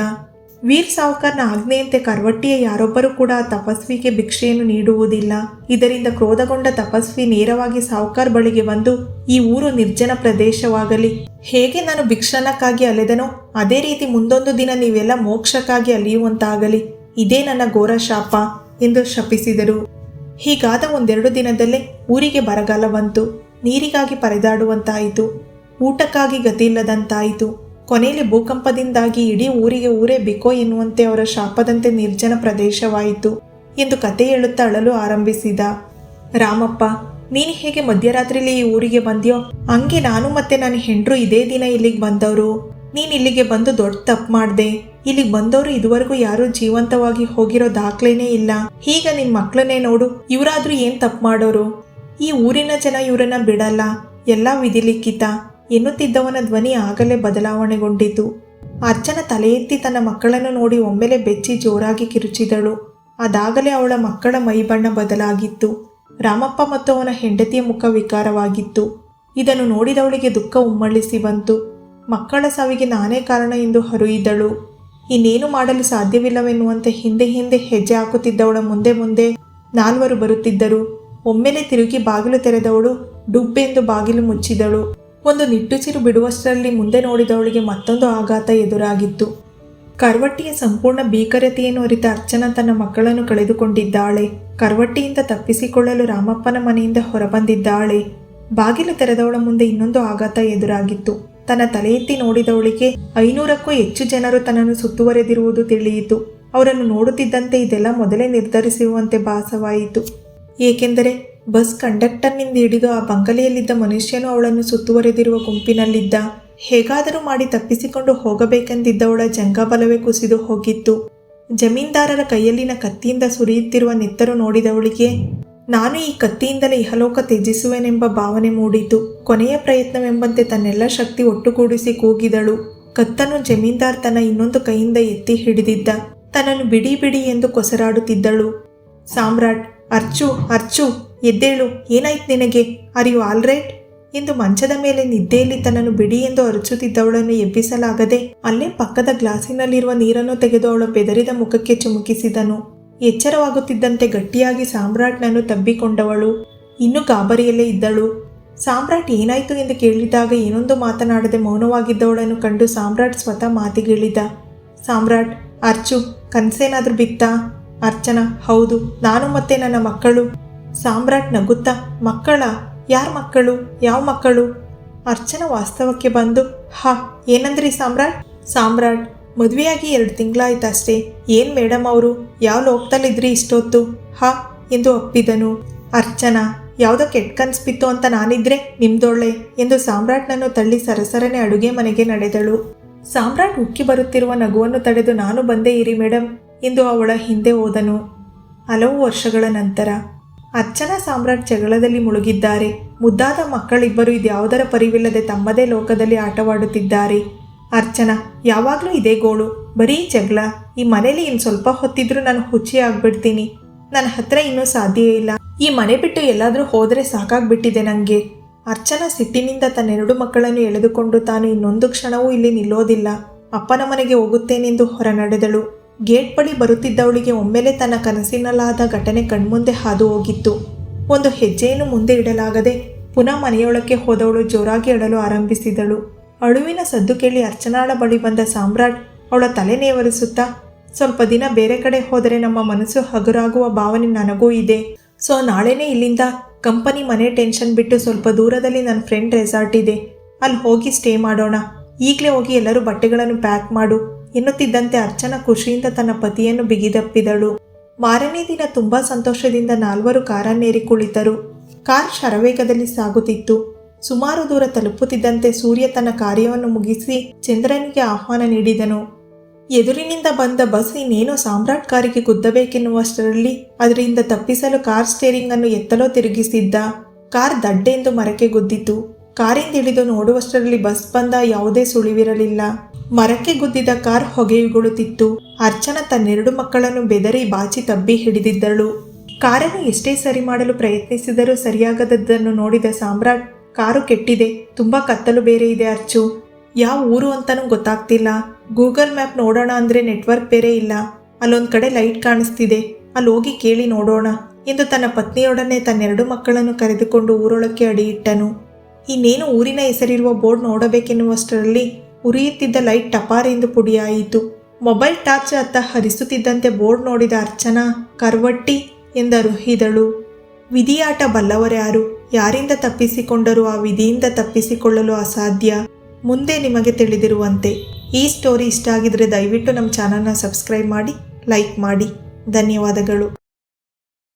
ವೀರ್ ಸಾವ್ಕರ್ನ ಆಜ್ಞೆಯಂತೆ ಕರ್ವಟ್ಟಿಯ ಯಾರೊಬ್ಬರೂ ಕೂಡ ತಪಸ್ವಿಗೆ ಭಿಕ್ಷೆಯನ್ನು ನೀಡುವುದಿಲ್ಲ. ಇದರಿಂದ ಕ್ರೋಧಗೊಂಡ ತಪಸ್ವಿ ನೇರವಾಗಿ ಸಾವುಕಾರ್ ಬಳಿಗೆ ಬಂದು ಈ ಊರು ನಿರ್ಜನ ಪ್ರದೇಶವಾಗಲಿ. ಹೇಗೆ ನಾನು ಭಿಕ್ಷಣಕ್ಕಾಗಿ ಅಲೆದನೋ ಅದೇ ರೀತಿ ಮುಂದೊಂದು ದಿನ ನೀವೆಲ್ಲ ಮೋಕ್ಷಕ್ಕಾಗಿ ಅಲಿಯುವಂತಾಗಲಿ. ಇದೇ ನನ್ನ ಘೋರ ಶಾಪ ಎಂದು ಶಪಿಸಿದರು. ಹೀಗಾದ ಒಂದೆರಡು ದಿನದಲ್ಲೇ ಊರಿಗೆ ಬರಗಾಲ ಬಂತು. ನೀರಿಗಾಗಿ ಪರದಾಡುವಂತಾಯಿತು. ಊಟಕ್ಕಾಗಿ ಗತಿಯಿಲ್ಲದಂತಾಯಿತು. ಕೊನೆಯಲ್ಲಿ ಭೂಕಂಪದಿಂದಾಗಿ ಇಡೀ ಊರಿಗೆ ಊರೇ ಬಿಕೋ ಎನ್ನುವಂತೆ ಅವರ ಶಾಪದಂತೆ ನಿರ್ಜನ ಪ್ರದೇಶವಾಯಿತು ಎಂದು ಕತೆ ಹೇಳುತ್ತಾ ಅಳಲು ಆರಂಭಿಸಿದ. ರಾಮಪ್ಪ, ನೀನು ಹೇಗೆ ಮಧ್ಯರಾತ್ರಿಲಿ ಈ ಊರಿಗೆ ಬಂದ್ಯೋ, ಹಂಗೆ ನಾನು ಮತ್ತೆ ನನ್ನ ಹೆಂಡ್ರು ಇದೇ ದಿನ ಇಲ್ಲಿಗೆ ಬಂದವರು. ನೀನು ಇಲ್ಲಿಗೆ ಬಂದು ದೊಡ್ಡ ತಪ್ಪು ಮಾಡ್ದೆ. ಇಲ್ಲಿಗೆ ಬಂದವರು ಇದುವರೆಗೂ ಯಾರೂ ಜೀವಂತವಾಗಿ ಹೋಗಿರೋ ದಾಖಲೆನೇ ಇಲ್ಲ. ಈಗ ನಿನ್ ಮಕ್ಕಳನ್ನೇ ನೋಡು, ಇವರಾದ್ರೂ ಏನ್ ತಪ್ಪು ಮಾಡೋರು? ಈ ಊರಿನ ಜನ ಇವರನ್ನ ಬಿಡಲ್ಲ, ಎಲ್ಲ ವಿಧಿಲಿಖಿತ. ಎನ್ನುತ್ತಿದ್ದವನ ಧ್ವನಿ ಆಗಲೇ ಬದಲಾವಣೆಗೊಂಡಿತು. ಅರ್ಚನ ತಲೆ ಎತ್ತಿ ತನ್ನ ಮಕ್ಕಳನ್ನು ನೋಡಿ ಒಮ್ಮೆಲೆ ಬೆಚ್ಚಿ ಜೋರಾಗಿ ಕಿರುಚಿದಳು. ಅದಾಗಲೇ ಅವಳ ಮಕ್ಕಳ ಮೈಬಣ್ಣ ಬದಲಾಗಿತ್ತು. ರಾಮಪ್ಪ ಮತ್ತು ಅವನ ಹೆಂಡತಿಯ ಮುಖ ವಿಕಾರವಾಗಿತ್ತು. ಇದನ್ನು ನೋಡಿದವಳಿಗೆ ದುಃಖ ಉಮ್ಮಳಿಸಿ ಬಂತು. ಮಕ್ಕಳ ಸಾವಿಗೆ ನಾನೇ ಕಾರಣ ಎಂದು ಹರುಯಿದಳು. ಇನ್ನೇನು ಮಾಡಲು ಸಾಧ್ಯವಿಲ್ಲವೆನ್ನುವಂತೆ ಹಿಂದೆ ಹಿಂದೆ ಹೆಜ್ಜೆ ಹಾಕುತ್ತಿದ್ದವಳ ಮುಂದೆ ಮುಂದೆ ನಾಲ್ವರು ಬರುತ್ತಿದ್ದರು. ಒಮ್ಮೆಲೆ ತಿರುಗಿ ಬಾಗಿಲು ತೆರೆದವಳು ಡುಬ್ಬೆಂದು ಬಾಗಿಲು ಮುಚ್ಚಿದಳು. ಒಂದು ನಿಟ್ಟುಸಿರು ಬಿಡುವಷ್ಟರಲ್ಲಿ ಮುಂದೆ ನೋಡಿದವಳಿಗೆ ಮತ್ತೊಂದು ಆಘಾತ ಎದುರಾಗಿತ್ತು. ಕರ್ವಟ್ಟಿಯ ಸಂಪೂರ್ಣ ಭೀಕರತೆಯನ್ನು ಅರಿತ ಅರ್ಚನಾ ತನ್ನ ಮಕ್ಕಳನ್ನು ಕಳೆದುಕೊಂಡಿದ್ದಾಳೆ. ಕರ್ವಟ್ಟಿಯಿಂದ ತಪ್ಪಿಸಿಕೊಳ್ಳಲು ರಾಮಪ್ಪನ ಮನೆಯಿಂದ ಹೊರಬಂದಿದ್ದಾಳೆ. ಬಾಗಿಲು ತೆರೆದವಳ ಮುಂದೆ ಇನ್ನೊಂದು ಆಘಾತ ಎದುರಾಗಿತ್ತು. ತನ್ನ ತಲೆ ಎತ್ತಿ ನೋಡಿದವಳಿಗೆ ಐನೂರಕ್ಕೂ ಹೆಚ್ಚು ಜನರು ತನ್ನನ್ನು ಸುತ್ತುವರೆದಿರುವುದು ತಿಳಿಯಿತು. ಅವರನ್ನು ನೋಡುತ್ತಿದ್ದಂತೆ ಇದೆಲ್ಲ ಮೊದಲೇ ನಿರ್ಧರಿಸಿರುವಂತೆ ಭಾಸವಾಯಿತು. ಏಕೆಂದರೆ ಬಸ್ ಕಂಡಕ್ಟರ್ನಿಂದ ಹಿಡಿದು ಆ ಬಂಗಲೆಯಲ್ಲಿದ್ದ ಮನುಷ್ಯನು ಅವಳನ್ನು ಸುತ್ತುವರೆದಿರುವ ಗುಂಪಿನಲ್ಲಿದ್ದ. ಹೇಗಾದರೂ ಮಾಡಿ ತಪ್ಪಿಸಿಕೊಂಡು ಹೋಗಬೇಕೆಂದಿದ್ದವಳ ಜಂಗಬಲವೇ ಕುಸಿದು ಹೋಗಿತ್ತು. ಜಮೀನ್ದಾರರ ಕೈಯಲ್ಲಿನ ಕತ್ತಿಯಿಂದ ಸುರಿಯುತ್ತಿರುವ ನೆತ್ತರು ನೋಡಿದವಳಿಗೆ ನಾನು ಈ ಕತ್ತಿಯಿಂದಲೇ ಇಹಲೋಕ ತ್ಯಜಿಸುವೆನೆಂಬ ಭಾವನೆ ಮೂಡಿತು ಕೊನೆಯ ಪ್ರಯತ್ನವೆಂಬಂತೆ ತನ್ನೆಲ್ಲ ಶಕ್ತಿ ಒಟ್ಟುಗೂಡಿಸಿ ಕೂಗಿದಳು. ಕತ್ತನ್ನು ಜಮೀನ್ದಾರ್ ತನ್ನ ಇನ್ನೊಂದು ಕೈಯಿಂದ ಎತ್ತಿ ಹಿಡಿದಿದ್ದ. ತನ್ನನ್ನು ಬಿಡಿ ಬಿಡಿ ಎಂದು ಕೊಸರಾಡುತ್ತಿದ್ದಳು. ಸಾಮ್ರಾಟ್, ಅರ್ಚು ಅರ್ಚು, ಎದ್ದೇಳು, ಏನಾಯ್ತು ನಿನಗೆ? ಆರ್ ಯು ಆಲ್ ರೈಟ್ ಎಂದು ಮಂಚದ ಮೇಲೆ ನಿದ್ದೆಯಲ್ಲಿ ತನ್ನನ್ನು ಬಿಡಿ ಎಂದು ಅರಚುತ್ತಿದ್ದವಳನ್ನು ಎಬ್ಬಿಸಲಾಗದೆ, ಅಲ್ಲೇ ಪಕ್ಕದ ಗ್ಲಾಸಿನಲ್ಲಿರುವ ನೀರನ್ನು ತೆಗೆದು ಅವಳ ಬೆದರಿದ ಮುಖಕ್ಕೆ ಚಿಮುಕಿಸಿದನು. ಎಚ್ಚರವಾಗುತ್ತಿದ್ದಂತೆ ಗಟ್ಟಿಯಾಗಿ ಸಾಮ್ರಾಟ್ನನ್ನು ತಬ್ಬಿಕೊಂಡವಳು. ಇನ್ನೂ ಗಾಬರಿಯಲ್ಲೇ ಇದ್ದಳು. ಸಾಮ್ರಾಟ್ ಏನಾಯಿತು ಎಂದು ಕೇಳಿದಾಗ ಏನೊಂದು ಮಾತನಾಡದೆ ಮೌನವಾಗಿದ್ದವಳನ್ನು ಕಂಡು ಸಾಮ್ರಾಟ್ ಸ್ವತಃ ಮಾತಿಗಿಳಿದ. ಸಾಮ್ರಾಟ್, ಅರ್ಚು, ಕನಸೇನಾದರೂ ಬಿತ್ತಾ? ಅರ್ಚನಾ, ಹೌದು, ನಾನು ಮತ್ತೆ ನನ್ನ ಮಕ್ಕಳು. ಸಾಮ್ರಾಟ್ ನಗುತ್ತಾ? ಮಕ್ಕಳ? ಯಾರ ಮಕ್ಕಳು? ಯಾವ ಮಕ್ಕಳು? ಅರ್ಚನ ವಾಸ್ತವಕ್ಕೆ ಬಂದು, ಹಾ, ಏನಂದ್ರಿ ಸಾಮ್ರಾಟ್? ಸಾಮ್ರಾಟ್ ಮದುವೆಯಾಗಿ ಎರಡು ತಿಂಗಳಾಯ್ತಷ್ಟೇ ಏನು ಮೇಡಮ್ ಅವರು? ಯಾವ ಲೋಕದಲ್ಲಿದ್ರಿ ಇಷ್ಟೊತ್ತು? ಹಾ, ಎಂದು ಒಪ್ಪಿದನು. ಅರ್ಚನಾ, ಯಾವುದೋ ಕೆಟ್ಟ ಕನ್ಸ್ಬಿತ್ತು ಅಂತ ನಾನಿದ್ರೆ ನಿಮ್ದೊಳ್ಳೆ, ಎಂದು ಸಾಮ್ರಾಟ್ನನ್ನು ತಳ್ಳಿ ಸರಸರನೆ ಅಡುಗೆ ಮನೆಗೆ ನಡೆದಳು. ಸಾಮ್ರಾಟ್ ಉಕ್ಕಿ ಬರುತ್ತಿರುವ ನಗುವನ್ನು ತಡೆದು ನಾನು ಬಂದೇ ಇರಿ ಮೇಡಮ್ ಎಂದು ಅವಳ ಹಿಂದೆ ಹೋದನು. ಹಲವು ವರ್ಷಗಳ ನಂತರ, ಅರ್ಚನಾ ಸಾಮ್ರಾಟ್ ಜಗಳದಲ್ಲಿ ಮುಳುಗಿದ್ದಾರೆ. ಮುದ್ದಾದ ಮಕ್ಕಳಿಬ್ಬರು ಇದ್ಯಾವುದರ ಪರಿವಿಲ್ಲದೆ ತಮ್ಮದೇ ಲೋಕದಲ್ಲಿ ಆಟವಾಡುತ್ತಿದ್ದಾರೆ. ಅರ್ಚನಾ, ಯಾವಾಗಲೂ ಇದೇ ಗೋಳು. ಬರೀ ಜಗಳ. ಈ ಮನೇಲಿ ಇನ್ನು ಸ್ವಲ್ಪ ಹೊತ್ತಿದ್ರೂ ನಾನು ಹುಚ್ಚಿ ಆಗ್ಬಿಡ್ತೀನಿ. ನನ್ನ ಹತ್ರ ಇನ್ನೂ ಸಾಧ್ಯ ಇಲ್ಲ. ಈ ಮನೆ ಬಿಟ್ಟು ಎಲ್ಲಾದರೂ ಹೋದರೆ ಸಾಕಾಗ್ಬಿಟ್ಟಿದೆ ನನಗೆ ಅರ್ಚನಾ ಸಿಟ್ಟಿನಿಂದ ತನ್ನೆರಡು ಮಕ್ಕಳನ್ನು ಎಳೆದುಕೊಂಡು ತಾನು ಇನ್ನೊಂದು ಕ್ಷಣವೂ ಇಲ್ಲಿ ನಿಲ್ಲೋದಿಲ್ಲ. ಅಪ್ಪನ ಮನೆಗೆ ಹೋಗುತ್ತೇನೆಂದು ಹೊರ ನಡೆದಳು ಗೇಟ್ ಬಳಿ ಬರುತ್ತಿದ್ದವಳಿಗೆ ಒಮ್ಮೆಲೆ ತನ್ನ ಕನಸಿನಲ್ಲಾದ ಘಟನೆ ಕಣ್ಮುಂದೆ ಹಾದು ಹೋಗಿತ್ತು. ಒಂದು ಹೆಜ್ಜೆಯನ್ನು ಮುಂದೆ ಇಡಲಾಗದೆ ಪುನಃ ಮನೆಯೊಳಕ್ಕೆ ಹೋದವಳು ಜೋರಾಗಿ ಅಡಲು ಆರಂಭಿಸಿದಳು. ಅಳುವಿನ ಸದ್ದು ಕೇಳಿ ಅರ್ಚನಾಳ ಬಳಿ ಬಂದ ಸಾಮ್ರಾಟ್ ಅವಳ ತಲೆ ನೇವರಿಸುತ್ತಾ, ಸ್ವಲ್ಪ ದಿನ ಬೇರೆ ಕಡೆ ಹೋದರೆ ನಮ್ಮ ಮನಸ್ಸು ಹಗುರಾಗುವ ಭಾವನೆ ನನಗೂ ಇದೆ. ಸೊ ನಾಳೆನೇ ಇಲ್ಲಿಂದ ಕಂಪನಿ ಮನೆ ಟೆನ್ಷನ್ ಬಿಟ್ಟು ಸ್ವಲ್ಪ ದೂರದಲ್ಲಿ ನನ್ನ ಫ್ರೆಂಡ್ ರೆಸಾರ್ಟ್ ಇದೆ. ಅಲ್ಲಿ ಹೋಗಿ ಸ್ಟೇ ಮಾಡೋಣ. ಈಗಲೇ ಹೋಗಿ ಎಲ್ಲರೂ ಬಟ್ಟೆಗಳನ್ನು ಪ್ಯಾಕ್ ಮಾಡು ಎನ್ನುತ್ತಿದ್ದಂತೆ ಅರ್ಚನಾ ಖುಷಿಯಿಂದ ತನ್ನ ಪತಿಯನ್ನು ಬಿಗಿದಪ್ಪಿದಳು. ಮಾರನೇ ದಿನ ತುಂಬಾ ಸಂತೋಷದಿಂದ ನಾಲ್ವರು ಕಾರನ್ನೇರಿ ಕುಳಿತರು. ಕಾರ್ ಶರವೇಗದಲ್ಲಿ ಸಾಗುತ್ತಿತ್ತು. ಸುಮಾರು ದೂರ ತಲುಪುತ್ತಿದ್ದಂತೆ ಸೂರ್ಯ ತನ್ನ ಕಾರ್ಯವನ್ನು ಮುಗಿಸಿ ಚಂದ್ರನಿಗೆ ಆಹ್ವಾನ ನೀಡಿದನು. ಎದುರಿನಿಂದ ಬಂದ ಬಸ್ ಇನ್ನೇನೋ ಸಾಮ್ರಾಟ್ ಕಾರಿಗೆ ಗುದ್ದಬೇಕೆನ್ನುವಷ್ಟರಲ್ಲಿ ಅದರಿಂದ ತಪ್ಪಿಸಲು ಕಾರ್ ಸ್ಟೇರಿಂಗ್ ಅನ್ನು ಎತ್ತಲೋ ತಿರುಗಿಸಿದ್ದ. ಕಾರ್ ದಡ್ಡೆಂದು ಮರಕ್ಕೆ ಗುದ್ದಿತು. ಕಾರಿಂದ ಇಳಿದು ನೋಡುವಷ್ಟರಲ್ಲಿ ಬಸ್ ಬಂದ ಯಾವುದೇ ಸುಳಿವಿರಲಿಲ್ಲ. ಮರಕ್ಕೆ ಗುದ್ದಿದ ಕಾರ್ ಹೊಗೆಯುಗುಳುತ್ತಿತ್ತು. ಅರ್ಚನಾ ತನ್ನೆರಡು ಮಕ್ಕಳನ್ನು ಬೆದರಿ ಬಾಚಿ ತಬ್ಬಿ ಹಿಡಿದಿದ್ದಳು. ಕಾರನ್ನು ಎಷ್ಟೇ ಸರಿ ಮಾಡಲು ಪ್ರಯತ್ನಿಸಿದರೂ ಸರಿಯಾಗದದ್ದನ್ನು ನೋಡಿದ ಸಾಮ್ರಾಟ್ ಕಾರು ಕೆಟ್ಟಿದೆ. ತುಂಬ ಕತ್ತಲು ಬೇರೆ ಇದೆ ಅರ್ಚು. ಯಾವ ಊರು ಅಂತನೂ ಗೊತ್ತಾಗ್ತಿಲ್ಲ. ಗೂಗಲ್ ಮ್ಯಾಪ್ ನೋಡೋಣ ಅಂದರೆ ನೆಟ್ವರ್ಕ್ ಬೇರೆ ಇಲ್ಲ. ಅಲ್ಲೊಂದು ಕಡೆ ಲೈಟ್ ಕಾಣಿಸ್ತಿದೆ. ಅಲ್ಲಿ ಹೋಗಿ ಕೇಳಿ ನೋಡೋಣ ಎಂದು ತನ್ನ ಪತ್ನಿಯೊಡನೆ ತನ್ನೆರಡು ಮಕ್ಕಳನ್ನು ಕರೆದುಕೊಂಡು ಊರೊಳಕ್ಕೆ ಅಡಿಯಿಟ್ಟನು. ಇನ್ನೇನು ಊರಿನ ಹೆಸರಿರುವ ಬೋರ್ಡ್ ನೋಡಬೇಕೆನ್ನುವಷ್ಟರಲ್ಲಿ ಉರಿಯುತ್ತಿದ್ದ ಲೈಟ್ ಟಪಾರೆಂದು ಪುಡಿಯಾಯಿತು. ಮೊಬೈಲ್ ಟಾರ್ಚ್ ಅತ್ತ ಹರಿಸುತ್ತಿದ್ದಂತೆ ಬೋರ್ಡ್ ನೋಡಿದ ಅರ್ಚನಾ, ಕರ್ವಟ್ಟಿ ಎಂದರುಹಿದಳು ವಿಧಿಯಾಟ ಬಲ್ಲವರ್ಯಾರು ಯಾರಿಂದ ತಪ್ಪಿಸಿಕೊಂಡರೂ ಆ ವಿಧಿಯಿಂದ ತಪ್ಪಿಸಿಕೊಳ್ಳಲು ಅಸಾಧ್ಯ? ಮುಂದೆ ನಿಮಗೆ ತಿಳಿದಿರುವಂತೆ ಈ ಸ್ಟೋರಿ ಇಷ್ಟ ಆಗಿದ್ರೆ ದಯವಿಟ್ಟು ನಮ್ಮ ಚಾನಲ್ನ ಸಬ್ಸ್ಕ್ರೈಬ್ ಮಾಡಿ ಲೈಕ್ ಮಾಡಿ. ಧನ್ಯವಾದಗಳು.